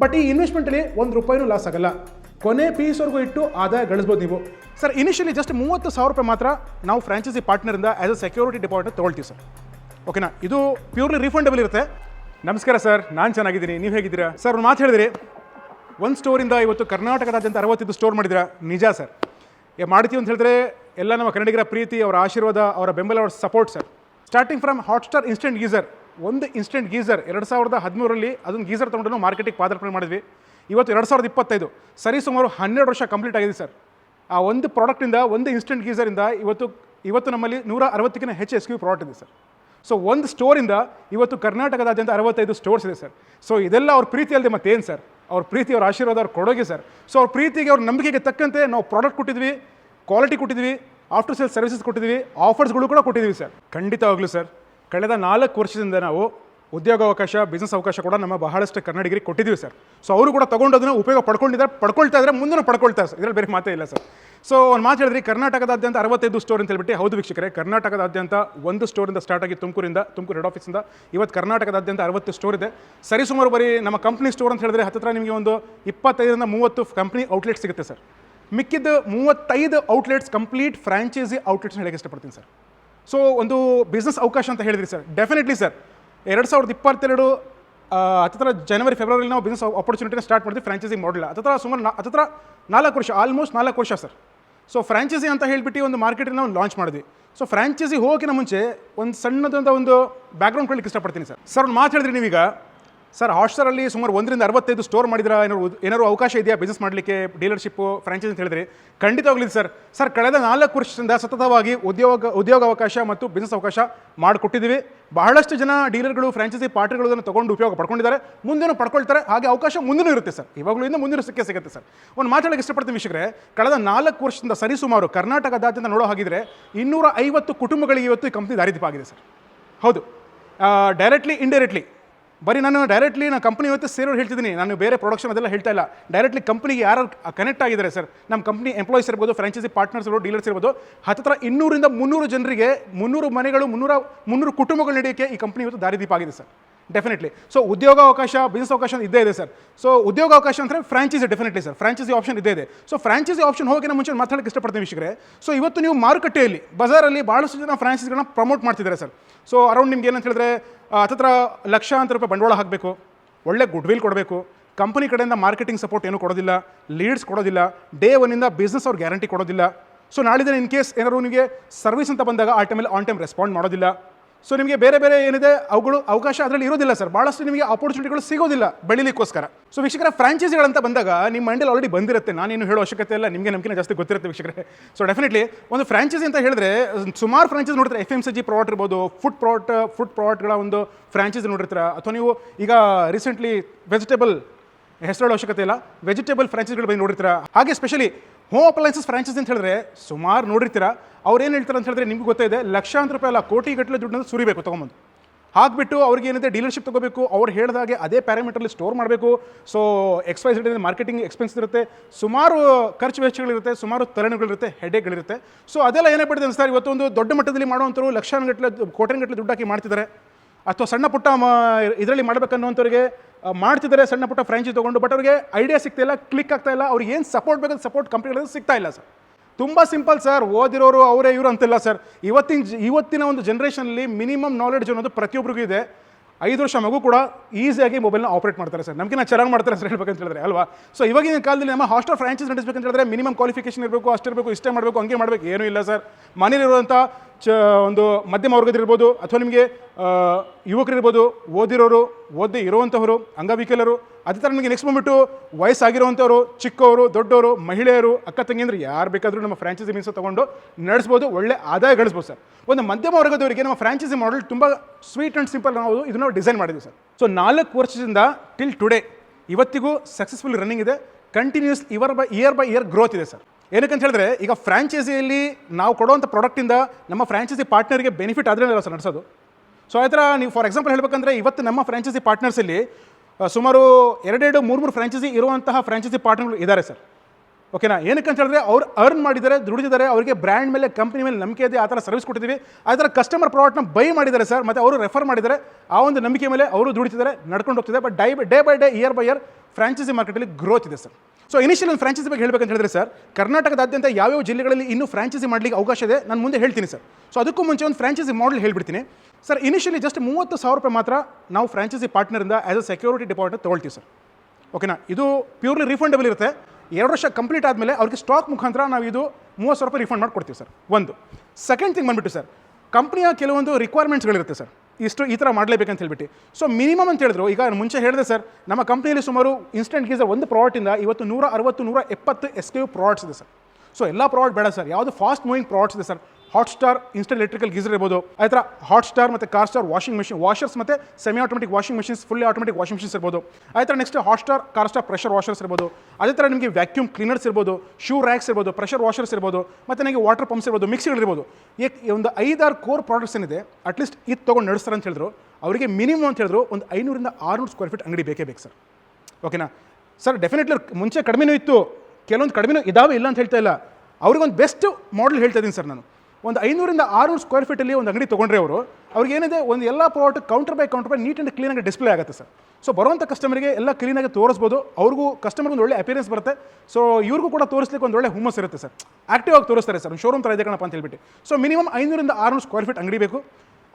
But ಈ ಇನ್ವೆಸ್ಟ್ಮೆಂಟಲ್ಲಿ ಒಂದು ರೂಪಾಯಿನೂ ಲಾಸ್ ಆಗಲ್ಲ. ಕೊನೆ ಪೀಸ್ವರೆಗೂ ಇಟ್ಟು ಆದಾಯ ಗಳಿಸ್ಬೋದು ನೀವು. ಸರ್ ಇನಿಷಿಯಲಿ ಜಸ್ಟ್ ಮೂವತ್ತು ಸಾವಿರ ರೂಪಾಯಿ ಮಾತ್ರ ನಾವು ಫ್ರಾಂಚೈಸಿ ಪಾರ್ಟ್ನರಿಂದ ಆ್ಯಸ್ ಅ ಸೆಕ್ಯೂರಿಟಿ ಡಿಪಾಸಿಟ್ ತೊಗೊಳ್ತೀವಿ ಸರ್ ಓಕೆನಾ ಇದು ಪ್ಯೂರ್ಲಿ ರೀಫಂಡಬಲ್ ಇರುತ್ತೆ. ನಮಸ್ಕಾರ ಸರ್ ನಾನು ಚೆನ್ನಾಗಿದ್ದೀನಿ. ನೀವು ಹೇಗಿದ್ದೀರಾ? ಸರ್ ಒಂದು ಮಾತು ಹೇಳಿದ್ರಿ. ಒಂದು ಸ್ಟೋರಿಂದ ಇವತ್ತು ಕರ್ನಾಟಕದಾದ್ಯಂತ ಅರವತ್ತೈದು ಸ್ಟೋರ್ ಮಾಡಿದ್ದೀರಾ? ನಿಜ ಸರ್ ಏ, ಮಾಡ್ತೀವಿ ಅಂತ ಹೇಳಿದ್ರೆ ಎಲ್ಲ ನಮ್ಮ ಕನ್ನಡಿಗರ ಪ್ರೀತಿ, ಅವರ ಆಶೀರ್ವಾದ, ಅವರ ಬೆಂಬಲ, ಅವರ support sir starting from Hotstar instant geyser ಒಂದು ಇನ್ಸ್ಟೆಂಟ್ ಗೀಸರ್ ಎರಡು ಸಾವಿರದ ಹದಿಮೂರಲ್ಲಿ ಅದನ್ನು ಗೀಸರ್ ತೊಗೊಂಡು ಮಾರ್ಕೆಟಿಗೆ ಪಾದಾರ್ಪಣೆ ಮಾಡಿದ್ವಿ. ಇವತ್ತು ಎರಡು ಸಾವಿರದ ಇಪ್ಪತ್ತೈದು, ಸರಿ ಸುಮಾರು ಹನ್ನೆರಡು ವರ್ಷ ಕಂಪ್ಲೀಟ್ ಆಗಿದೆ ಸರ್. ಆ ಒಂದು ಪ್ರಾಡಕ್ಟಿಂದ ಒಂದು ಇನ್ಸ್ಟೆಂಟ್ ಗೀಸರಿಂದ ಇವತ್ತು ಇವತ್ತು ನಮ್ಮಲ್ಲಿ ನೂರ ಅರವತ್ತಕ್ಕಿಂತ ಹೆಚ್ಚು ಎಸ್ ಕ್ಯೂ ಪ್ರಾಡಕ್ಟ್ ಇದೆ ಸರ್. ಸೊ ಒಂದು ಸ್ಟೋರಿಂದ ಇವತ್ತು ಕರ್ನಾಟಕದಾದ್ಯಂತ ಅರವತ್ತೈದು ಸ್ಟೋರ್ಸ್ ಇದೆ ಸರ್. ಸೊ ಇದೆಲ್ಲ ಅವ್ರ ಪ್ರೀತಿ ಅಲ್ಲದೆ ಮತ್ತೇನು ಸರ್? ಅವ್ರ ಪ್ರೀತಿ, ಅವ್ರ ಆಶೀರ್ವಾದ ಅವ್ರ ಕೊಡೋಗೆ ಸರ್. ಸೊ ಅವ್ರ ಪ್ರೀತಿಗೆ, ಅವ್ರ ನಂಬಿಕೆಗೆ ತಕ್ಕಂತೆ ನಾವು ಪ್ರಾಡಕ್ಟ್ ಕೊಟ್ಟಿದ್ವಿ ಕ್ವಾಲಿಟಿ ಕೊಟ್ಟಿದ್ವಿ ಆಫ್ಟರ್ ಸೇಲ್ ಸರ್ವಿಸಸ್ ಕೊಟ್ಟಿದ್ವಿ ಆಫರ್ಸ್ಗಳು ಕೂಡ ಕೊಟ್ಟಿದ್ವಿ ಸರ್. ಖಂಡಿತವಾಗ್ಲೂ ಸರ್. ಕಳೆದ ನಾಲ್ಕು ವರ್ಷದಿಂದ ನಾವು ಉದ್ಯೋಗಾವಕಾಶ ಬಿಸ್ನೆಸ್ ಅವಕಾಶ ಕೂಡ ನಮ್ಮ ಬಹಳಷ್ಟು ಕನ್ನಡಿಗರಿಗೆ ಕೊಟ್ಟಿದ್ದೀವಿ ಸರ್. ಸೊ ಅವರು ಕೂಡ ತೊಗೊಂಡೋದನ್ನು ಉಪಯೋಗ ಪಡ್ಕೊಂಡಿದ್ದಾರೆ, ಪಡ್ಕೊಳ್ತಾ ಇದ್ದಾರೆ ಮುಂದೂ ಪಡ್ಕೊಳ್ತಾರೆ ಸರ್. ಇದರಲ್ಲಿ ಬೇರೆ ಮಾತೇ ಇಲ್ಲ ಸರ್. ಸೊ ಒಂದು ಮಾತು ಹೇಳಿದ್ರಿ, ಕರ್ನಾಟಕದಾದ್ಯಂತ ಅರವತ್ತೈದು ಸ್ಟೋರ್ ಅಂತ ಹೇಳ್ಬಿಟ್ಟು, ಹೌದು ವೀಕ್ಷಕರೇ, ಕರ್ನಾಟಕದಾದ್ಯಂತ ಒಂದು ಸ್ಟೋರಿಂದ ಸ್ಟಾರ್ಟ್ ಆಗಿ ತುಮಕೂರಿಂದ, ತುಮಕೂರು ಹೆಡ್ ಆಫೀಸಿಂದ ಇವತ್ತು ಕರ್ನಾಟಕದಾದ್ಯಂತ ಅರವತ್ತು ಸ್ಟೋರ್ ಇದೆ. ಸರಿಸುಮಾರು ಬರೀ ನಮ್ಮ ಕಂಪ್ನಿ ಸ್ಟೋರ್ ಅಂತ ಹೇಳಿದ್ರೆ ಹತ್ತಿರ ನಿಮಗೆ ಒಂದು ಇಪ್ಪತ್ತೈದರಿಂದ ಮೂವತ್ತು ಕಂಪ್ನಿ ಔಟ್ಲೆಟ್ ಸಿಗುತ್ತೆ ಸರ್. ಮಿಕ್ಕಿದ್ದು ಮೂವತ್ತೈದು ಔಟ್ಲೆಟ್ಸ್ ಕಂಪ್ಲೀಟ್ ಫ್ರಾಂಚೈಸಿ ಔಟ್ಲೆಟ್ಸ್ ಹೇಳಕ್ಕೆ ಇಷ್ಟಪಡ್ತೀನಿ ಸರ್. ಸೊ ಒಂದು ಬಿಸ್ನೆಸ್ ಅವಕಾಶ ಅಂತ ಹೇಳಿದ್ರಿ ಸರ್ ಡೆಫಿನೆಟ್ಲಿ ಸರ್ ಎರಡು ಸಾವಿರದ ಇಪ್ಪತ್ತೆರಡು ಹತ್ತಿರ ಜನವರಿ ಫೆಬ್ರವರಿ ನಾವು ಬಿಸ್ನೆಸ್ ಆಪರ್ಚುನಿಟಿನ ಸ್ಟಾರ್ಟ್ ಮಾಡಿದ್ವಿ ಫ್ರಾಂಚೈಸಿ ಮಾಡಲ್ಲ ಹತ್ತಿರ ಸುಮಾರು ನಾ- ಹತ್ತಿರ ನಾಲ್ಕು ವರ್ಷ ಆಲ್ಮೋಸ್ಟ್ ನಾಲ್ಕು ವರ್ಷ ಸರ್ ಸೊ ಫ್ರಾಂಚೈಸಿ ಅಂತ ಹೇಳಿಬಿಟ್ಟು ಒಂದು ಮಾರ್ಕೆಟಿಗೆ ನಾವು ಲಾಂಚ್ ಮಾಡಿದ್ವಿ. ಸೊ ಫ್ರಾಂಚೈಸಿ ಹೋಗೋಕ್ಕಿಂತ ಮುಂಚೆ ಒಂದು ಸಣ್ಣದಂಥ ಒಂದು ಬ್ಯಾಕ್ಗ್ರೌಂಡ್ ಕೊಡ್ಲಿಕ್ಕೆ ಇಷ್ಟಪಡ್ತೀನಿ ಸರ್ ಸರ್ ಒಂದು ಮಾತು ಹೇಳಿದ್ರಿ ನೀವೀಗ. ಸರ್ ಹಾಟ್ಸ್ಟಾರಲ್ಲಿ ಸುಮಾರು ಒಂದರಿಂದ ಅರವತ್ತೈದು ಸ್ಟೋರ್ ಮಾಡಿದ್ರೆ ಏನಾದ್ರು ಉದ್- ಏನಾದ್ರು ಅವಕಾಶ ಇದೆಯಾ ಬಿಸ್ನೆಸ್ ಮಾಡಲಿಕ್ಕೆ ಡೀಲರ್ಶಿಪ್ಪು ಫ್ರಾಂಚೈಸ್ ಅಂತ ಹೇಳಿದ್ರಿ? ಖಂಡಿತವಾಗ್ಲಿ ಸರ್. ಸರ್, ಕಳೆದ ನಾಲ್ಕು ವರ್ಷದಿಂದ ಸತತವಾಗಿ ಉದ್ಯೋಗ ಉದ್ಯೋಗಾವಕಾಶ ಮತ್ತು ಬಿಸ್ನೆಸ್ ಅವಕಾಶ ಮಾಡಿಕೊಟ್ಟಿದ್ದೀವಿ. ಬಹಳಷ್ಟು ಜನ ಡೀಲರ್ಗಳು ಫ್ರಾಂಚೈಸಿ ಪಾರ್ಟಿಗಳು ಅದನ್ನು ತಗೊಂಡು ಉಪಯೋಗ ಪಡ್ಕೊಂಡಿದ್ದಾರೆ. ಮುಂದೆನೂ ಪಡ್ಕೊಳ್ತಾರೆ. ಹಾಗೆ ಅವಕಾಶ ಮುಂದೆನೂ ಇರುತ್ತೆ ಸರ್. ಇವಾಗಲೂ ಇಂದ ಮುಂದಿನ ಸಿಕ್ಕೇ ಸಿಗುತ್ತೆ ಸರ್. ಒಂದು ಮಾತಾಡೋಕ್ಕೆ ಇಷ್ಟಪಡ್ತೀನಿ ವೀಕ್ಷಕರೇ. ಕಳೆದ ನಾಲ್ಕು ವರ್ಷದಿಂದ ಸರಿಸುಮಾರು ಕರ್ನಾಟಕದಾದ್ಯಂತ ನೋಡೋ ಹಾಗಿದ್ರೆ ಇನ್ನೂರ ಐವತ್ತು ಕುಟುಂಬಗಳಿಗೆ ಇವತ್ತು ಈ ಕಂಪ್ನಿ ದಾರಿದೀಪ ಆಗಿದೆ ಸರ್. ಹೌದು. ಡೈರೆಕ್ಟ್ಲಿ ಇಂಡೈರೆಕ್ಟ್ಲಿ ಬರೀ ನಾನು ಡೈರೆಕ್ಟ್ಲಿ ನಾನು ಕಂಪ್ನಿ ಇವತ್ತು ಸೇರೋರು ಹೇಳ್ತಿದ್ದೀನಿ, ನಾನು ಬೇರೆ ಪ್ರೊಡಕ್ಷನ್ ಅದೆಲ್ಲ ಹೇಳ್ತಾ ಇಲ್ಲ. ಡೈರೆಕ್ಟ್ಲಿ ಕಂಪ್ನಿಗೆ ಯಾರು ಕನೆಕ್ಟ್ ಆಗಿದ್ದಾರೆ ಸರ್ ನಮ್ಮ ಕಂಪ್ನಿ ಎಂಪ್ಲಾಯೀಸ್ ಇರ್ಬೋದು ಫ್ರಾಂಚೈಸಿ ಪಾರ್ಟ್ನರ್ಸ್ ಇರ್ಬೋದು ಡೀಲರ್ಸ್ ಇರ್ಬೋದು ಹತ್ತಿರ ಇನ್ನೂರಿಂದ ಮುನ್ನೂರು ಜನರಿಗೆ ಮುನ್ನೂರು ಮನೆಗಳು, ಮುನ್ನೂರ, ಮುನ್ನೂರು ಕುಟುಂಬಗಳು ನಡೆಯೋಕ್ಕೆ ಈ ಕಂಪ್ನಿ ಇವತ್ತು ದಾರಿದೀಪ ಆಗಿದೆ ಸರ್ ಡೆಫಿನೆಟ್ಲಿ ಸೊ ಉದ್ಯೋಗಾವಕಾಶ ಬಿಸ್ನೆಸ್ ಅವಕಾಶ ಇದ್ದೇ ಇದೆ ಸರ್ ಸೊ ಉದ್ಯೋಗಾವಕಾಶ ಅಂದರೆ franchise definitely sir franchise option ಇದೇ. ಇದೆ ಸೊ ಫ್ರಾಂಚೈಸಿ ಆಪ್ಷನ್ ಹೋಗಿನ ಮುಂಚೆ ಮಾತಾಡೋಕ್ಕೆ ಇಷ್ಟಪಡ್ತೀನಿ ವೀಕ್ಷಕರೇ. ಸೊ ಇವತ್ತು ನೀವು ಮಾರುಕಟ್ಟೆಯಲ್ಲಿ, ಬಜಾರಲ್ಲಿ ಭಾಳಷ್ಟು ಜನ ಫ್ರಾಂಚೈಸಿಗಳನ್ನ ಪ್ರಮೋಟ್ ಮಾಡ್ತಿದ್ದಾರೆ ಸರ್ ಸೊ ಅರೌಂಡ್ ನಿಮ್ಗೆ ಏನಂತ ಹೇಳಿದ್ರೆ ಹತ್ರ ಲಕ್ಷಾಂತರ ರೂಪಾಯಿ ಬಂಡವಾಳ ಹಾಕಬೇಕು, ಒಳ್ಳೆ ಗುಡ್ ವಿಲ್ ಕೊಡಬೇಕು ಕಂಪನಿ ಕಡೆಯಿಂದ ಮಾರ್ಕೆಟಿಂಗ್ ಸಪೋರ್ಟ್ ಏನೂ ಕೊಡೋದಿಲ್ಲ ಲೀಡ್ಸ್ ಕೊಡೋದಿಲ್ಲ ಡೇ ಒನ್ನಿಂದ ಬಿಸ್ನೆಸ್ ಅವ್ರು ಗ್ಯಾರಂಟಿ ಕೊಡೋದಿಲ್ಲ. ಸೊ ನಾಳೆ ದಿನ ಇನ್ ಕೇಸ್ ಏನಾದ್ರು ನಿಮಗೆ ಸರ್ವಿಸ್ ಅಂತ ಬಂದಾಗ ಆ ಟೈಮಲ್ಲಿ ಆನ್ ಟೈಮ್ ರೆಸ್ಪಾಂಡ್ ಮಾಡೋದಿಲ್ಲ. ಸೊ ನಿಮಗೆ ಬೇರೆ ಬೇರೆ ಏನಿದೆ, ಅವುಗಳು ಅವಕಾಶ ಅದರಲ್ಲಿ ಇರೋದಿಲ್ಲ ಸರ್. ಭಾಳಷ್ಟು ನಿಮಗೆ ಆಪರ್ಚುನಿಟಿಗಳು ಸಿಗೋದಿಲ್ಲ ಬೆಳಿಲಿಕ್ಕೋಸ್ಕರ. ಸೊ ವೀಕ್ಷಕರ ಫ್ರಾಂಚೈಸಿಗಳಂತ ಬಂದಾಗ ನಿಮ್ಮ ಮೈಂಡಲ್ಲಿ ಆಲ್ರೆಡಿ ಬಂದಿರುತ್ತೆ. ನಾನೇನು ಹೇಳೋ ಅವಶ್ಯಕತೆ ಇಲ್ಲ, ನಿಮಗೆ ನಮಗೆ ಜಾಸ್ತಿ ಗೊತ್ತಿರುತ್ತೆ ವೀಕ್ಷಕರೇ. ಸೊ ಡೆಫಿನೆಟ್ಲಿ ಒಂದು ಫ್ರಾಂಚೈಸಿ ಅಂತ ಹೇಳಿದ್ರೆ, ಸುಮಾರು ಫ್ರಾಂಚೈಸ್ ನೋಡಿದ್ರೆ F M C G product ಇರ್ಬೋದು ಫುಡ್ ಪ್ರಾಟ್ ಫುಡ್ ಪ್ರಾಡಕ್ಟ್ಗಳ ಒಂದು ಫ್ರಾಂಚೈಸಿ ನೋಡಿರ್ತೀರ? ಅಥವಾ ನೀವು ಈಗ ರೀಸೆಂಟ್ಲಿ ವೆಜಿಟೇಬಲ್ ಹೆಸರು ಅವಶ್ಯಕತೆ ಇಲ್ಲ ವೆಜಿಟೇಬಲ್ ಫ್ರಾಂಚೈಸ್ಗಳು ಬಂದು ನೋಡಿರ್ತೀರ? ಹಾಗೆ ಸ್ಪೆಷಲಿ ಹೋಮ್ ಅಪ್ಲೈನ್ಸಸ್ ಫ್ರಾಂಚೈಸ್ ಅಂತ ಹೇಳಿದ್ರೆ, ಸುಮಾರು ನೋಡಿರ್ತೀರ ಅವ್ರು ಏನು ಹೇಳ್ತಾರೆ ಅಂತ ಹೇಳಿದ್ರೆ ನಿಮ್ಗೆ ಗೊತ್ತಿದೆ ಲಕ್ಷಾಂತರ ರೂಪಾಯಿ ಅಲ್ಲ ಕೋಟಿ ಗಟ್ಟಲೆ ದುಡ್ಡನ್ನು ಸುರಿಬೇಕು ತೊಗೊಂಬಂದು. ಹಾಕ್ಬಿಟ್ಟು ಅವ್ರಿಗೆ ಏನಿದೆ ಡೀಲರ್ಶಿಪ್ ತಗೋಬೇಕು, ಅವ್ರು ಹೇಳಿದಾಗೆ ಅದೇ ಪ್ಯಾರಾಮೀಟರ್ಲಿ ಸ್ಟೋರ್ ಮಾಡಬೇಕು. ಸೊ ಎಕ್ಸ್ಪೈಸ್ ಮಾರ್ಕೆಟಿಂಗ್ ಎಕ್ಸ್ಪೆನ್ಸ್ ಇರುತ್ತೆ, ಸುಮಾರು ಖರ್ಚು ವೆಚ್ಚಗಳಿರುತ್ತೆ, ಸುಮಾರು ತರಣಗಳಿರುತ್ತೆ ಹೆಡ್ಗಳಿರುತ್ತೆ ಸೊ ಅದೆಲ್ಲ ಏನೇ ಪಡೆದ ಸರ್ ಇವತ್ತು ಒಂದು ದೊಡ್ಡ ಮಟ್ಟದಲ್ಲಿ ಮಾಡುವಂಥವ್ರು ಲಕ್ಷಾನುಗಟ್ಟಲೆ ಕೋಟಿನಗಟ್ಟಲೆ ದುಡ್ಡು ಹಾಕಿ ಮಾಡ್ತಿದ್ದಾರೆ. ಅಥವಾ ಸಣ್ಣ ಪುಟ್ಟ ಇದರಲ್ಲಿ ಮಾಡಬೇಕನ್ನುವಂಥವ್ರಿಗೆ ಮಾಡ್ತಿದ್ದಾರೆ ಸಣ್ಣ ಪುಟ್ಟ ಫ್ರಾಂಚೈಸ್ ತೊಗೊಂಡು ಬಟ್ ಅವ್ರಿಗೆ ಐಡಿಯಾ ಸಿಗ್ತಾ ಇಲ್ಲ ಕ್ಲಿಕ್ ಆಗ್ತಾ ಇಲ್ಲ, ಅವ್ರಿಗೆ ಏನು ಸಪೋರ್ಟ್ ಬೇಕಾದ ಸಪೋರ್ಟ್ ಕಂಪ್ನಿಗಳಲ್ಲಿ ಸಿಗ್ತಾ ಇಲ್ಲ ಸರ್. ತುಂಬ ಸಿಂಪಲ್ ಸರ್ ಓದಿರೋರು ಅವರೇ ಇವರು ಅಂತಿಲ್ಲ ಸರ್ ಇವತ್ತಿನ ಇವತ್ತಿನ ಒಂದು ಜನ್ರೇಷನಲ್ಲಿ ಮಿನಿಮಮ್ ನಾಲೆಡ್ಜ್ ಅನ್ನೋದು ಪ್ರತಿಯೊಬ್ಬರಿಗೂ ಇದೆ. ಐದು ವರ್ಷ ಮಗು ಕೂಡ ಈಸಿಯಾಗಿ ಮೊಬೈಲ್ನ ಆಪರೇಟ್ ಮಾಡ್ತಾರೆ ಸರ್ ನಮಗಿನ ಚೆನ್ನಾಗಿ ಮಾಡ್ತಾರೆ ಸರ್ ಹೇಳ್ಬೇಕಂತ ಹೇಳಿದ್ರೆ, ಅಲ್ವಾ? ಸೊ ಇವಾಗಿನ ಕಾಲದಲ್ಲಿ ನಮ್ಮ ಹಾಸ್ಟೆಲ್ ಫ್ರಾಂಚೈಸ್ ನಡೆಸಬೇಕಂತ ಹೇಳಿದ್ರೆ ಮಿನಿಮಮ್ ಕ್ವಾಲಿಫಿಕೇಷನ್ ಇರಬೇಕು, ಅಷ್ಟಿರಬೇಕು, ಇಷ್ಟೇ ಮಾಡಬೇಕು, ಹಂಗೆ ಮಾಡಬೇಕು, ಏನೂ ಇಲ್ಲ ಸರ್ ಮನೇಲಿರುವಂಥ ಚ, ಒಂದು ಮಧ್ಯಮ ವರ್ಗದಿರ್ಬೋದು ಅಥವಾ ನಿಮಗೆ ಯುವಕರಿರ್ಬೋದು ಓದಿರೋರು ಓದಿ ಇರುವಂಥವರು ಅಂಗವಿಕಲರು, ಅದೇ ಥರ ನಿಮಗೆ ನೆಕ್ಸ್ಟ್ ಬಂದುಬಿಟ್ಟು ವಯಸ್ಸಾಗಿರುವಂಥವ್ರು ಚಿಕ್ಕವರು, ದೊಡ್ಡವರು, ಮಹಿಳೆಯರು, ಅಕ್ಕ ತಂಗಿಯಂದ್ರೆ ಯಾರು ಬೇಕಾದರೂ ನಮ್ಮ ಫ್ರಾಂಚೈಸಿ ಮೀನ್ಸ್ ತೊಗೊಂಡು ನಡೆಸ್ಬೋದು, ಒಳ್ಳೆ ಆದಾಯ ಗಳಿಸ್ಬೋದು ಸರ್. ಒಂದು ಮಧ್ಯಮ ವರ್ಗದವರಿಗೆ ನಮ್ಮ ಫ್ರಾಂಚೈಸಿ ಮಾಡೆಲ್ ತುಂಬ ಸ್ವೀಟ್ ಆ್ಯಂಡ್ ಸಿಂಪಲ್ ನಾವು ಇದನ್ನು ಡಿಸೈನ್ ಮಾಡಿದ್ವಿ ಸರ್. ಸೊ ನಾಲ್ಕು ವರ್ಷದಿಂದ ಟಿಲ್ ಟುಡೇ ಇವತ್ತಿಗೂ ಸಕ್ಸಸ್ಫುಲ್ ರನ್ನಿಂಗ್ ಇದೆ continuous ever by year by year growth ಇದೆ ಸರ್. ಏನಕ್ಕೆ ಅಂತ ಹೇಳಿದ್ರೆ, ಈಗ ಫ್ರಾಂಚೈಸಿಯಲ್ಲಿ ನಾವು ಕೊಡುವಂಥ ಪ್ರಾಡಕ್ಟಿಂದ ನಮ್ಮ ಫ್ರಾಂಚೈಸಿ ಪಾರ್ಟ್ನರ್ಗೆ ಬೆನಿಫಿಟ್ ಆದರೆ ಸರ್ ನಡೆಸೋದು. ಸೊ ಆ ಥರ ನೀವು ಫಾರ್ ಎಕ್ಸಾಂಪಲ್ ಹೇಳಬೇಕಂದ್ರೆ, ಇವತ್ತು ನಮ್ಮ ಫ್ರಾಂಚೈಸಿ ಪಾರ್ಟ್ನರ್ಸಲ್ಲಿ ಸುಮಾರು ಎರಡೆರಡು ಮೂರು ಮೂರು ಫ್ರಾಂಚೈಸಿ ಇರುವಂತಹ ಫ್ರಾಂಚೈಸಿ ಪಾರ್ಟ್ನರ್ಗಳು ಇದ್ದಾರೆ ಸರ್. ಓಕೆನಾ ಏನಕ್ಕೆ ಅಂತ ಹೇಳಿದ್ರೆ, ಅವ್ರು ಅರ್ನ್ ಮಾಡಿದ್ದಾರೆ, ದುಡಿದಿದ್ದಾರೆ, ಅವರಿಗೆ ಬ್ರ್ಯಾಂಡ್ ಮೇಲೆ ಕಂಪ್ನಿ ಮೇಲೆ ನಂಬಿಕೆ ಇದೆ, ಆ ಥರ ಸರ್ವಿಸ್ ಕೊಟ್ಟಿದ್ದೀವಿ. ಆ ಥರ ಕಸ್ಟಮರ್ ಪ್ರಾಡಕ್ಟ್ನ ಬೈ ಮಾಡಿದ್ದಾರೆ ಸರ್, ಮತ್ತು ಅವರು ರೆಫರ್ ಮಾಡಿದ್ದಾರೆ. ಆ ಒಂದು ನಂಬಿಕೆ ಮೇಲೆ ಅವರು ದುಡಿತಿದ್ದಾರೆ, ನಡ್ಕೊಂಡು ಹೋಗ್ತಿದೆ. But day day by day year by year franchise ಮಾರ್ಕೆಟಲ್ಲಿ ಗ್ರೋತ್ ಇದೆ ಸರ್. ಸೊ ಇನಿಷಿಯಲ್ ಒಂದು ಫ್ರಾಂಚೈಸಿ ಬಗ್ಗೆ ಹೇಳಬೇಕಂತ ಹೇಳಿದ್ರೆ ಸರ್ ಕರ್ನಾಟಕದಾದ್ಯಂತ ಯಾವ್ಯಾವ ಜಿಲ್ಲೆಗಳಲ್ಲಿ ಇನ್ನೂ ಫ್ರಾಂಚೈಸಿ ಮಾಡಲಿಕ್ಕೆ ಅವಕಾಶ ಇದೆ? ನಾನು ಮುಂದೆ ಹೇಳ್ತೀನಿ ಸರ್ ಸೊ ಅದಕ್ಕೂ ಮುಂಚೆ ಒಂದು ಫ್ರಾಂಚೈಸಿ ಮಾಡಲ್ ಹೇಳ್ಬಿಡ್ತೀನಿ. ಸರ್ ಇನಿಷಿಯಲಿ ಜಸ್ಟ್ ಮೂವತ್ತು ಸಾವಿರ ರೂಪಾಯಿ ಮಾತ್ರ ನಾವು ಫ್ರಾಂಚೈಸಿ ಪಾರ್ಟ್ನರಿಂದ ಆ್ಯಸ್ ಅ ಸೆಕ್ಯೂರಿಟಿ ಡಿಪಾಸಿಟ್ ತೊಗೊಳ್ತೀವಿ ಸರ್ ಓಕೆನಾ ಇದು ಪ್ಯೂರ್ಲಿ ರೀಫಂಡಬಲ್ ಇರುತ್ತೆ. ಎರಡು ವರ್ಷ ಕಂಪ್ಲೀಟ್ ಆದಮೇಲೆ ಅವ್ರಿಗೆ ಸ್ಟಾಕ್ ಮುಖಾಂತರ ನಾವು ಇದು ಮೂವತ್ತು ಸಾವಿರ ರೂಪಾಯಿ ರಿಫಂಡ್ ಮಾಡಿಕೊಡ್ತೀವಿ ಸರ್ ಒಂದು. ಸೆಕೆಂಡ್ ಥಿಂಗ್ ಬಂದುಬಿಟ್ಟು ಸರ್ ಕಂಪ್ನಿಯ ಕೆಲವೊಂದು ರಿಕ್ವೈರ್ಮೆಂಟ್ಸ್ಗಳಿರುತ್ತೆ ಸರ್ ಇಷ್ಟು ಈ ಥರ ಮಾಡಲೇಬೇಕಂತ ಹೇಳ್ಬಿಟ್ಟು. ಸೊ ಮಿನಿಮಮ್ ಅಂತ ಹೇಳಿದ್ರು. ಈಗ ಮುಂಚೆ ಹೇಳಿದೆ ಸರ್ ನಮ್ಮ ಕಂಪ್ನಿಯಲ್ಲಿ ಸುಮಾರು ಇನ್ಸ್ಟೆಂಟ್ ಗೀಸರ್ ಒಂದು ಪ್ರಾಡಕ್ಟಿಂದ ಇವತ್ತು ನೂರ ಅರವತ್ತು, ನೂರ ಎಪ್ಪತ್ತು ಎಸ್ ಕೆ ಯು ಪ್ರಾಡಕ್ಟ್ಸ್ ಇದೆ ಸರ್ ಸೊ ಎಲ್ಲ ಪ್ರಾಡಕ್ಟ್ ಬೇಡ ಸರ್ ಯಾವುದು ಫಾಸ್ಟ್ ಮೂವಿಂಗ್ ಪ್ರಾಡಕ್ಟ್ಸ್ ಇದೆ sir Hot Star instant electrical geyser ಇರ್ಬೋದು. ಆ ಥರ ಹಾಟ್ ಸ್ಟಾರ್ ಮತ್ತು Car Star washing machine washers ಮತ್ತು semi automatic washing machines fully automatic washing machines ಇರ್ಬೋದು. ಆ ಥರ next Hot Star Car Star pressure washers ಇರ್ಬೋದು. ಅದೇ ಥರ ನಿಮಗೆ ವ್ಯಾಕ್ಯೂಮ್ ಕ್ಲೀನರ್ಸ್ ಇರ್ಬೋದು ಶೂ ರ್ಯಾಕ್ಸ್ ಇರ್ಬೋದು ಪ್ರೆಷರ್ ವಾಷರ್ಸ್ ಇರ್ಬೋದು, ಮತ್ತು ನನಗೆ ವಾಟರ್ ಪಂಪ್ಸ್ ಇರ್ಬೋದು ಮಿಕ್ಸಿಗಳಿರ್ಬೋದು ಒಂದು ಐದಾರು ಕೋರ್ ಪ್ರಾಡಕ್ಟ್ಸ್ ಏನಿದೆ ಅಟ್ಲೀಸ್ಟ್ ಇದು ತೊಗೊಂಡು ನಡೆಸ್ತಾರೆ ಅಂತ ಹೇಳಿದ್ರು. ಅವರಿಗೆ ಮಿನಿಮಮ್ ಅಂತ ಹೇಳಿದ್ರು, ಒಂದು ಐನೂರಿಂದ ಆರುನೂರು ಸ್ಕ್ವೇರ್ ಫೀಟ್ ಅಂಗಡಿ ಬೇಕೇ ಬೇಕು ಸರ್. ಓಕೆನಾ ಸರ್ ಡೆಫಿನೆಟ್ಲಿ ಮುಂಚೆ ಕಡಿಮೆನೂ ಇತ್ತು, ಕೆಲವೊಂದು ಕಡಿಮೆನೂ ಇದಾವೆ ಇಲ್ಲ ಅಂತ ಹೇಳ್ತಾ ಇಲ್ಲ. ಅವ್ರಿಗೊಂದು ಬೆಸ್ಟ್ ಮಾಡಲ್ ಹೇಳ್ತಾ ಇದ್ದೀನಿ ಸರ್ ನಾನು. ಒಂದು ಐನೂರಿಂದ ಆರುನೂರು ಸ್ಕ್ವೇರ್ ಫೀಟಲ್ಲಿ ಒಂದು ಅಂಗಡಿ ತೊಗೊಂಡ್ರೆ ಅವರು, ಅವ್ರಿಗೆ ಏನಿದೆ, ಒಂದು ಎಲ್ಲ product counter by counter by neat and ಕ್ಲೀನಾಗಿ ಡಿಸ್ಪ್ಲೇ ಆಗುತ್ತೆ ಸರ್. ಸೊ ಬರುವಂಥ ಕಸ್ಟಮರಿಗೆ ಎಲ್ಲ ಕ್ಲೀನಾಗಿ ತೋರಿಸ್ಬೋದು. ಅವ್ರಿಗೂ ಕಸ್ಟಮರ್ಗೆ ಒಂದು ಒಳ್ಳೆ ಅಪಿಯರೆನ್ಸ್ ಬರುತ್ತೆ. ಸೊ ಇವ್ರಿಗೂ ಕೂಡ ತೋರಿಸ್ಲಿಕ್ಕೆ ಒಂದು ಒಳ್ಳೆ ಹುಮ್ಮಸ್ ಇರುತ್ತೆ ಸರ್. ಆಕ್ಟಿವ್ ಆಗಿ ತೋರಿಸ್ತಾರೆ ಸರ್. ಶೋರೂಮ್ ಥರ ಇದೆ ಕಣಪ್ಪ ಅಂತ ಹೇಳ್ಬಿಟ್ಟು ಸೊ ಮಿನಿಮಮ್ ಐನೂರಿಂದ ಆರುನೂರು ಸ್ಕ್ವೇರ್ ಫೀಟ್ ಅಂಗಡಿ ಬೇಕು.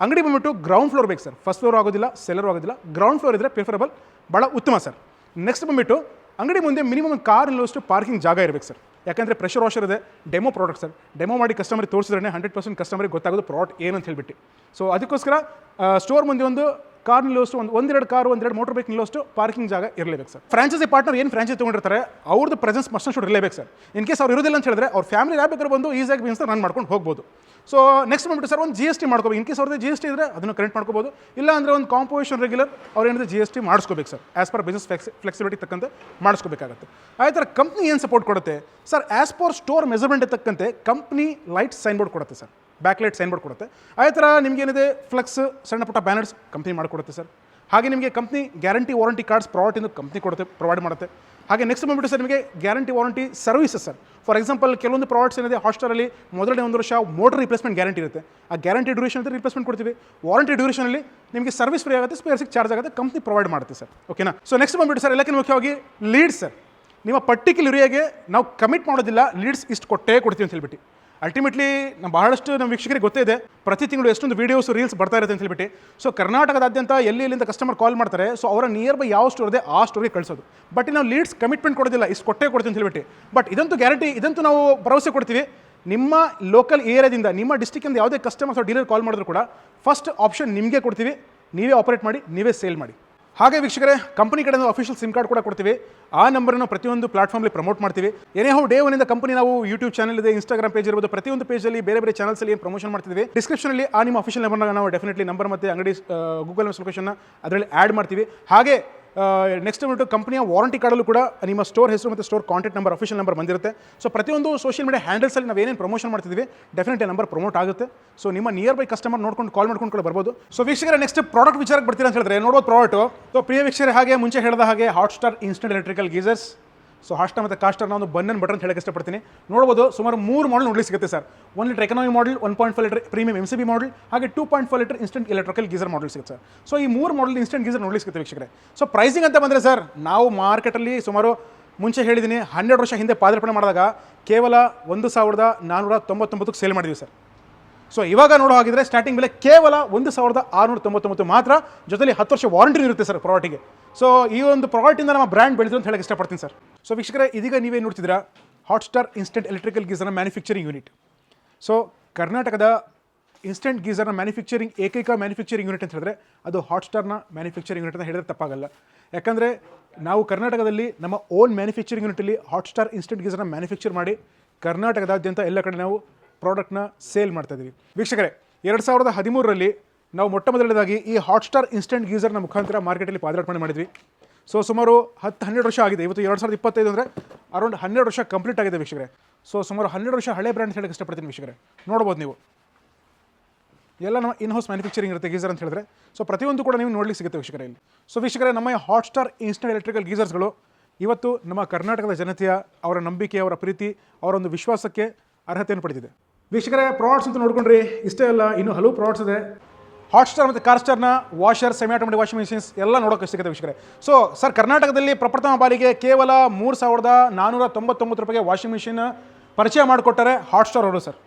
ಅಂಗಡಿ ಬಂದ್ಬಿಟ್ಟು ಗ್ರೌಂಡ್ ಫ್ಲೋರ್ ಬೇಕು ಸರ್. ಫಸ್ಟ್ ಫ್ಲೋರ್ ಆಗೋದಿಲ್ಲ ಸೆಲ್ಲರ್ ಆಗೋದಿಲ್ಲ. ಗ್ರೌಂಡ್ ಫ್ಲೋರ್ ಇದ್ದರೆ ಪ್ರಿಫರಬಲ್ ಭಾಳ ಉತ್ತಮ ಸರ್. ನೆಕ್ಸ್ಟ್ ಬಂದ್ಬಿಟ್ಟು, ಅಂಗಡಿ ಮುಂದೆ ಮಿನಿಮಮ್ ಕಾರ್ ನಿಲ್ಲುವಷ್ಟು ಪಾರ್ಕಿಂಗ್ ಜಾಗ ಇರಬೇಕು ಸರ್. ಯಾಕಂದರೆ ಪ್ರೆಷರ್ ವಾಷರ್ ಇದೆ. Demo product sir. ಡೆಮೋ ಮಾಡಿ ಕಸ್ಟಮರಿಗೆ ತೋರಿಸಿದ್ರೆ ಹಂಡ್ರೆಡ್ ಪರ್ಸೆಂಟ್ ಕಸ್ಟಮರಿಗೆ ಗೊತ್ತಾಗೋದು ಪ್ರಾಡಕ್ಟ್ ಏನಂತ ಹೇಳಿಬಿಟ್ಟು. ಸೊ ಅದಕ್ಕೋಸ್ಕರ ಸ್ಟೋರ್ ಮುಂದೆ ಒಂದು ಕಾರ್ ನಿಲ್ಲೋಷ್ಟು ಒಂದು, ಒಂದೆರಡು ಕಾರ್ ಒಂದೆರಡು ಮೋಟರ್ ಬೈಕ್ ನಿಲ್ಲೋಷ್ಟು ಪಾರ್ಕಿಂಗ್ ಜಾಗ ಇರಲೇಬೇಕು ಸರ್. ಫ್ರಾಂಚೈಸಿ ಪಾರ್ಟ್ನರ್ ಏನು ಫ್ರಾಂಚೈಸಿ ತೊಗೊಂಡಿರ್ತಾರೆ ಅವ್ರದ್ದು ಪ್ರೆಸೆನ್ಸ್ ಮಸ್ಟ್ ಶುಡ್ ಇರಲೇಬೇಕು ಸರ್. ಇನ್ ಕೇಸ್ ಅವ್ರು ಇರೋದಿಲ್ಲ ಅಂತ ಹೇಳಿದ್ರೆ, ಅವ್ರ ಫ್ಯಾಮಿಲಿ ಬೇಕಾದ್ರೂ ಬಂದು ಈಸಿಯಾಗಿ ಬಿಸ್ನೆಸ್ ರನ್ ಮಾಡ್ಕೊಂಡು ಹೋಗ್ಬೋದು. ಸೊ ನೆಕ್ಸ್ಟ್ ಬಂದ್ಬಿಟ್ಟು ಸರ್, ಒಂದು ಜಿ ಎಸ್ ಟಿ ಮಾಡ್ಕೋಬೇಕು ಇನ್ ಕೇಸ್ ಅವ್ರದ್ದು ಜಿ ಎಸ್ ಟಿ ಇದ್ರೆ ಅದನ್ನು ಕರೆಕ್ಟ್ ಮಾಡ್ಕೋಬೋದು. ಇಲ್ಲ ಅಂದರೆ ಒಂದು ಕಾಂಪೋಸಿಷನ್ ರೆಗ್ಯುಲರ್ ಅವ್ರು ಏನಿದೆ G S T ಮಾಡಿಸ್ಕೋಬೇಕು sir. As per business flex flexibility ತಕ್ಕಂತೆ ಮಾಡಿಸ್ಕೋಬೇಕಾಗುತ್ತೆ. ಆ ಥರ ಕಂಪ್ನಿ ಏನು ಸಪೋರ್ಟ್ ಕೊಡುತ್ತೆ? Sir as per store measurement ಇರ್ತಕ್ಕಂತೆ company light sign board ಕೊಡುತ್ತೆ ಸರ್. ಬ್ಯಾಕ್ಲೈಟ್ ಸೈನ್ ಬೋರ್ಡ್ ಕೊಡುತ್ತೆ. ಅದೇ ಥರ ನಿಮಗೇನಿದೆ ಫ್ಲೆಕ್ಸ್ ಸಣ್ಣ ಪುಟ್ಟ ಬ್ಯಾನರ್ಸ್ ಕಂಪ್ನಿ ಮಾಡಿಕೊಡುತ್ತೆ ಸರ್. ಹಾಗೆ ನಿಮಗೆ ಕಂಪ್ನಿ ಗ್ಯಾರಂಟಿ ವಾರಂಟಿ ಕಾರ್ಡ್ಸ್ ಪ್ರಾಡಕ್ಟಿಂದ ಕಂಪ್ನಿ ಕೊಡುತ್ತೆ ಪ್ರೊವೈಡ್ ಮಾಡುತ್ತೆ. ಹಾಗೆ ನೆಕ್ಸ್ಟ್ ಬಂದ್ಬಿಟ್ಟು ಸರ್, ನಿಮಗೆ guarantee warranty services sir. For example ಕೆಲವೊಂದು ಪ್ರಾಡಕ್ಟ್ಸ್ ಏನಿದೆ ಹಾಸ್ಟೆಲಲ್ಲಿ ಮೊದಲನೇ ಒಂದು ವರ್ಷ ಮೋಟರ್ ರಿಪ್ಲೇಸ್ಮೆಂಟ್ ಗ್ಯಾರಂಟಿ ಇರುತ್ತೆ. ಆ ಗ್ಯಾರಂಟಿ ಡ್ಯೂರೇಷನ್ ಅಂತ ರಿಪ್ಲೇಸ್ಮೆಂಟ್ ಕೊಡ್ತೀವಿ. ವಾರಂಟಿ ಡ್ಯೂರೇಷನಲ್ಲಿ ನಿಮಗೆ ಸರ್ವಿಸ್ ಫ್ರೀ ಆಗುತ್ತೆ ಸ್ಪೇರ್ಸಿಗೆ ಚಾರ್ಜ್ ಆಗುತ್ತೆ ಕಂಪ್ನಿ ಪ್ರೊವೈಡ್ ಮಾಡುತ್ತೆ ಸರ್. ಓಕೆನಾ ಸೊ ನೆಕ್ಸ್ಟ್ ಬಂದ್ಬಿಟ್ಟು ಸರ್ ಎಲ್ಲಕ್ಕಿಂತ ಮುಖ್ಯವಾಗಿ ಲೀಡ್ ಸರ್. ನಿಮ್ಮ ಪರ್ಟಿಕ್ಯುಲರ್ ಏರಿಯಾಗೆ ನಾವು ಕಮಿಟ್ ಮಾಡೋದಿಲ್ಲ ಲೀಡ್ಸ್ ಇಷ್ಟು ಕೊಟ್ಟೇ ಕೊಡ್ತೀವಿ ಅಂತ ಹೇಳ್ಬಿಟ್ಟು. ಅಲ್ಟಿಮೇಟ್ಲಿ ನಮ್ಮ ಬಹಳಷ್ಟು ನಮ್ಮ ವೀಕ್ಷಕರಿಗೆ ಗೊತ್ತೇ ಇದೆ, ಪ್ರತಿ ತಿಂಗಳು ಎಷ್ಟೊಂದು ವೀಡಿಯೋಸ್ ರೀಲ್ಸ್ ಬರ್ತಾ ಇರುತ್ತೆ ಅಂತ ಹೇಳ್ಬಿಟ್ಟು. ಸೊ ಕರ್ನಾಟಕದಾದ್ಯಂತ ಎಲ್ಲಿ ಇಲ್ಲಿಂದ ಕಸ್ಟಮರ್ ಕಾಲ್ ಮಾಡ್ತಾರೆ ಸೊ ಅವರ ನಿಯರ್ ಬೈ ಯಾವ ಸ್ಟೋರ್ ಇದೆ, ಆ ಸ್ಟೋರಿಗೆ ಕಳಿಸೋದು. ಬಟ್ ನಾವು ಲೀಡ್ಸ್ ಕಮಿಟ್ಮೆಂಟ್ ಕೊಡೋದಿಲ್ಲ, ಇಷ್ಟು ಕೊಟ್ಟೇ ಕೊಡ್ತೀವಿ ಅಂತ ಹೇಳ್ಬಿಟ್ಟು. ಬಟ್ ಇದಂತೂ ಗ್ಯಾರಂಟಿ ಇದಂತೂ ನಾವು ಭರವಸೆ ಕೊಡ್ತೀವಿ. ನಿಮ್ಮ ಲೋಕಲ್ ಏರಿಯಾದಿಂದ ನಿಮ್ಮ ಡಿಸ್ಟಿಕ್ಕಿಂದ ಯಾವುದೇ ಕಸ್ಟಮರ್ಸ್ ಡೀಲರ್ ಕಾಲ್ ಮಾಡಿದ್ರು ಕೂಡ ಫಸ್ಟ್ ಆಪ್ಷನ್ ನಿಮಗೆ ಕೊಡ್ತೀವಿ. ನೀವೇ ಆಪರೇಟ್ ಮಾಡಿ, ನೀವೇ ಸೇಲ್ ಮಾಡಿ. ಹಾಗೆ ವೀಕ್ಷಕರೇ ಕಂಪನಿ ಕಡೆಯಿಂದ ಅಫಿಷಿಯಲ್ ಸಿಮ್ ಕಾರ್ಡ್ ಕೂಡ ಕೊಡ್ತೀವಿ. ಆ ನಂಬರನ್ನು ಪ್ರತಿಯೊಂದು ಪ್ಲಾಟ್ಫಾರ್ಮಲ್ಲಿ ಪ್ರಮೋಟ್ ಮಾಡ್ತೀವಿ. ಏನೇ ಹೌ ಡೇ ಒನ್ನಿಂದ ಕಂಪನಿ ನಾವು ಯೂಟ್ಯೂಬ್ ಚಾನಲ್ ಇದೆ ಇನ್ಸ್ಟಾಗ್ರಾಮ್ ಪೇಜ್ ಇರ್ಬೋದು, ಪ್ರತಿಯೊಂದು ಪೇಜಲ್ಲಿ ಬೇರೆ ಬೇರೆ ಚಾನಲ್ಸಲ್ಲಿ ಏನು ಪ್ರಮೋಷನ್ ಮಾಡ್ತೀವಿ ಡಿಸ್ಕ್ರಿಪ್ಷನಲ್ಲಿ ಆ ನಿಮ್ಮ ಅಫಿಷಿಯಲ್ ನಂಬರ್ನ ನಾವು ಡೆಫಿನೆಟ್ಲಿ ನಂಬರ್ ಮತ್ತು ಅಂಗಡಿ ಗೂಗಲ್ ಲೊಕೇಶನ್ನ ಅದರಲ್ಲಿ ಆ್ಯಡ್ ಮಾಡ್ತೀವಿ. ಹಾಗೆ ನೆಕ್ಸ್ಟ್ ಬಂದ್ಬಿಟ್ಟು ಕಂಪನಿಯ ವಾರಂಟಿ ಕಾರ್ಡಲ್ಲೂ ಕೂಡ ನಿಮ್ಮ ಸ್ಟೋರ್ ಹೆಸರು ಮತ್ತು store contact number official number ಬಂದಿರುತ್ತೆ. ಸೊ ಪ್ರತಿಯೊಂದು ಸೋಷಿಯಲ್ ಮೀಡಿಯಾ ಹ್ಯಾಂಡಲ್ಸಲ್ಲಿ ನಾವು ಏನೇನು ಪ್ರಮೋಷನ್ ಮಾಡ್ತಿದ್ದೀವಿ ಡೆಫಿನೆಟ್ಲಿ ನಂಬರ್ ಪ್ರಮೋಟ್ ಆಗುತ್ತೆ. ಸೊ ನಿಮ್ಮ ನಿಯರ್ ಬೈ ಕಸ್ಟಮರ್ ನೋಡ್ಕೊಂಡು ಕಾಲ್ ಮಾಡ್ಕೊಂಡು ಕೂಡ ಬರ್ಬೋದು. ಸೊ ವೀಕ್ಷಕರ ನೆಕ್ಸ್ಟ್ ಪ್ರಾಡಕ್ಟ್ ವಿಚಾರಕ್ಕೆ ಬರ್ತೀರಾ ಅಂತ ಹೇಳಿದ್ರೆ ನೋಡೋದು ಪ್ರಾಡಕ್ಟು ಸೊ ಪ್ರಿಯ ವೀಕ್ಷಕರ ಹಾಗೆ ಮುಂಚೆ ಹೇಳಿದ ಹಾಗೆ Hot Star instant electrical geysers so ಹಾಸ್ಟ ಮತ್ತು ಕಾಸ್ಟರ್ ನಾನು ಬನ್ನನ್ ಬಟನ್ ಅಂತ ಹೇಳಕ್ಕೆ ಇಷ್ಟಪಡ್ತೀನಿ. ನೋಡ್ಬೋದು ಸುಮಾರು ಮೂರು ಮಾಡಲ್ ನೋಡ್ಲಿಕ್ಕೆ ಸಿಗುತ್ತೆ sir. One litre economy model one point five litre premium M C B model ಹಾಗೆ two point five litre instant electrical geyser model ಸಿಗುತ್ತೆ ಸರ್. ಸೊ ಈ ಮೂರು ಮಾಡಲ್ ಇನ್ಸ್ಟೆಂಟ್ ಗೀಸರ್ ನೋಡ್ಲಿಕ್ಕೆ ಸಿಗುತ್ತೆ ವೀಕ್ಷಕರೇ. ಸೊ ಪ್ರೈಸಿಂಗ್ ಅಂತ ಬಂದರೆ ಸರ್, ನಾವು ಮಾರ್ಕೆಟಲ್ಲಿ ಸುಮಾರು ಮುಂಚೆ ಹೇಳಿದ್ದೀನಿ ಹನ್ನೆರಡು ವರ್ಷ ಹಿಂದೆ ಪಾದಾರ್ಪಣೆ ಮಾಡಿದಾಗ ಕೇವಲ ಒಂದು ಸಾವಿರದ ನಾನ್ನೂರ ತೊಂಬತ್ತೊಂಬತ್ತಕ್ಕೆ ಸೇಲ್ ಮಾಡಿದ್ವಿ ಸರ್. ಸೊ ಇವಾಗ ನೋಡೋ ಹಾಗಿದ್ರೆ ಸ್ಟಾರ್ಟಿಂಗ್ ಬೆಲೆ ಕೇವಲ ಒಂದು ಸಾವಿರದ ಆರುನೂರ ತೊಂಬತ್ತೊಂಬತ್ತು ಮಾತ್ರ. ಜೊತೆಲಿ ಹತ್ತು ವರ್ಷ ವಾರಂಟಿ ಇರುತ್ತೆ ಸರ್ ಪ್ರಾಡಕ್ಟಿಗೆ ಸೊ ಈ ಒಂದು ಪ್ರಾಡಕ್ಟಿಂದ ನಮ್ಮ ಬ್ರ್ಯಾಂಡ್ ಬೆಳೆದ್ರು ಅಂತ ಹೇಳಕ್ಕೆ ಇಷ್ಟಪಡ್ತೀನಿ ಸರ್ ಸೊ ವೀಕ್ಷಕರೇ, ಇದೀಗ ನೀವೇ ಹಾಟ್ ಸ್ಟಾರ್ ಇನ್ಸ್ಟೆಂಟ್ ಎಲೆಕ್ಟ್ರಿಕಲ್ ಗೀಸರ್ನ ಮ್ಯಾನುಫ್ಯಾಕ್ಚರಿಂಗ್ ಯೂನಿಟ್ ಸೊ ಕರ್ನಾಟಕದ ಇನ್ಸ್ಟೆಂಟ್ ಗೀಸರ್ನ ಮ್ಯಾನುಫ್ಯಾಕ್ಚರಿಂಗ್ ಏಕೈಕ ಮ್ಯಾನುಫ್ಯಾಕ್ಚರಿಂಗ್ ಯೂನಿಟ್ ಅಂತ ಹೇಳಿದ್ರೆ ಅದು ಹಾಟ್ ಸ್ಟಾರ್ನ ಮ್ಯಾನುಫ್ಯಾಕ್ಚರಿಂಗ್ ಯೂನಿಟ್ ಅಂತ ಹೇಳಿದ್ರೆ ತಪ್ಪಾಗಲ್ಲ. ಯಾಕಂದರೆ ನಾವು ಕರ್ನಾಟಕದಲ್ಲಿ ನಮ್ಮ ಓನ್ ಮ್ಯಾನುಫ್ಯಾಕ್ಚರಿಂಗ್ ಯೂನಿಟಲ್ಲಿ ಹಾಟ್ ಸ್ಟಾರ್ ಇನ್ಸ್ಟೆಂಟ್ ಗೀಸರ್ನ ಮ್ಯಾನುಫ್ಯಾಕ್ಚರ್ ಮಾಡಿ ಕರ್ನಾಟಕದಾದ್ಯಂತ ಎಲ್ಲ ಕಡೆ ನಾವು ಪ್ರಾಡಕ್ಟ್ನ ಸೇಲ್ ಮಾಡ್ತಾ ಇದ್ದೀವಿ ವೀಕ್ಷಕರೇ, ಎರಡು ಸಾವಿರದ ಹದಿಮೂರರಲ್ಲಿ ನಾವು ಮೊಟ್ಟ ಮೊದಲನೇದಾಗಿ ಈ ಹಾಟ್ ಸ್ಟಾರ್ ಇನ್ಸ್ಟೆಂಟ್ ಗೀಸರ್ನ ಮುಖಾಂತರ ಮಾರ್ಕೆಟಲ್ಲಿ ಪಾದಾರ್ಪಣೆ ಮಾಡಿದ್ವಿ. ಸೊ ಸುಮಾರು ಹತ್ತು ಹನ್ನೆರಡು ವರ್ಷ ಆಗಿದೆ. ಇವತ್ತು ಎರಡು ಸಾವಿರದ ಇಪ್ಪತ್ತೈದು ಅಂದರೆ ಅರೌಂಡ್ ಹನ್ನೆರಡು ವರ್ಷ ಕಂಪ್ಲೀಟ್ ಆಗಿದೆ ವೀಕ್ಷಕರೇ. ಸೊ ಸುಮಾರು ಹನ್ನೆರಡು ವರ್ಷ ಹಳೆ ಬ್ರ್ಯಾಂಡ್ ಹೇಳಕ್ಕೆ ಇಷ್ಟಪಡ್ತೀನಿ ವೀಕ್ಷಕರೇ. ನೋಡ್ಬೋದು ನೀವು. ಎಲ್ಲ ನಮ್ಮ ಇನ್ ಹೌಸ್ ಮ್ಯಾನುಫ್ಯಾಕ್ಚರಿಂಗ್ ಇರುತ್ತೆ ಗೀಸರ್ ಅಂತ ಹೇಳಿದ್ರೆ. ಸೊ ಪ್ರತಿಯೊಂದು ಕೂಡ ನೀವು ನೋಡ್ಲಿಕ್ಕೆ ಸಿಗುತ್ತೆ ವೀಕ್ಷಕರೇ ಇಲ್ಲಿ. ಸೊ ವೀಕ್ಷಕರೇ, ನಮ್ಮ ಹಾಟ್ ಸ್ಟಾರ್ ಇನ್ಸ್ಟೆಂಟ್ ಎಲೆಕ್ಟ್ರಿಕಲ್ ಗೀಸರ್ಸ್ಗಳು ಇವತ್ತು ನಮ್ಮ ಕರ್ನಾಟಕದ ಜನತೆಯ ಅವರ ನಂಬಿಕೆ, ಅವರ ಪ್ರೀತಿ, ಅವರ ಒಂದು ವಿಶ್ವಾಸಕ್ಕೆ ಅರ್ಹತೆಯನ್ನು ಪಡೆದಿದೆ. ವೀಕ್ಷಕರೇ ಪ್ರಾಡಕ್ಟ್ಸ್ ಅಂತ ನೋಡ್ಕೊಂಡ್ರಿ, ಇಷ್ಟೇ ಅಲ್ಲ, ಇನ್ನೂ ಹಲವು ಪ್ರಾಡಕ್ಟ್ಸ್ ಇದೆ. ಹಾಟ್ಸ್ಟಾರ್ ಮತ್ತು ಕಾರ್ಸ್ಟಾರ್ನ washer semi automatic washing machines ಎಲ್ಲ ನೋಡೋಕೆ ಸಿಗುತ್ತೆ ವೀಕ್ಷಕರೇ. ಸೊ ಸರ್ ಕರ್ನಾಟಕದಲ್ಲಿ ಪ್ರಪ್ರಥಮ ಬಾರಿಗೆ ಕೇವಲ ಮೂರು ಸಾವಿರದ ನಾನ್ನೂರ ತೊಂಬತ್ತೊಂಬತ್ತು ರೂಪಾಯಿಗೆ ವಾಷಿಂಗ್ ಮಿಷಿನ್ ಪರಿಚಯ ಮಾಡಿಕೊಟ್ಟರೆ ಹಾಟ್ಸ್ಟಾರ್ ಅವರು ಸರ್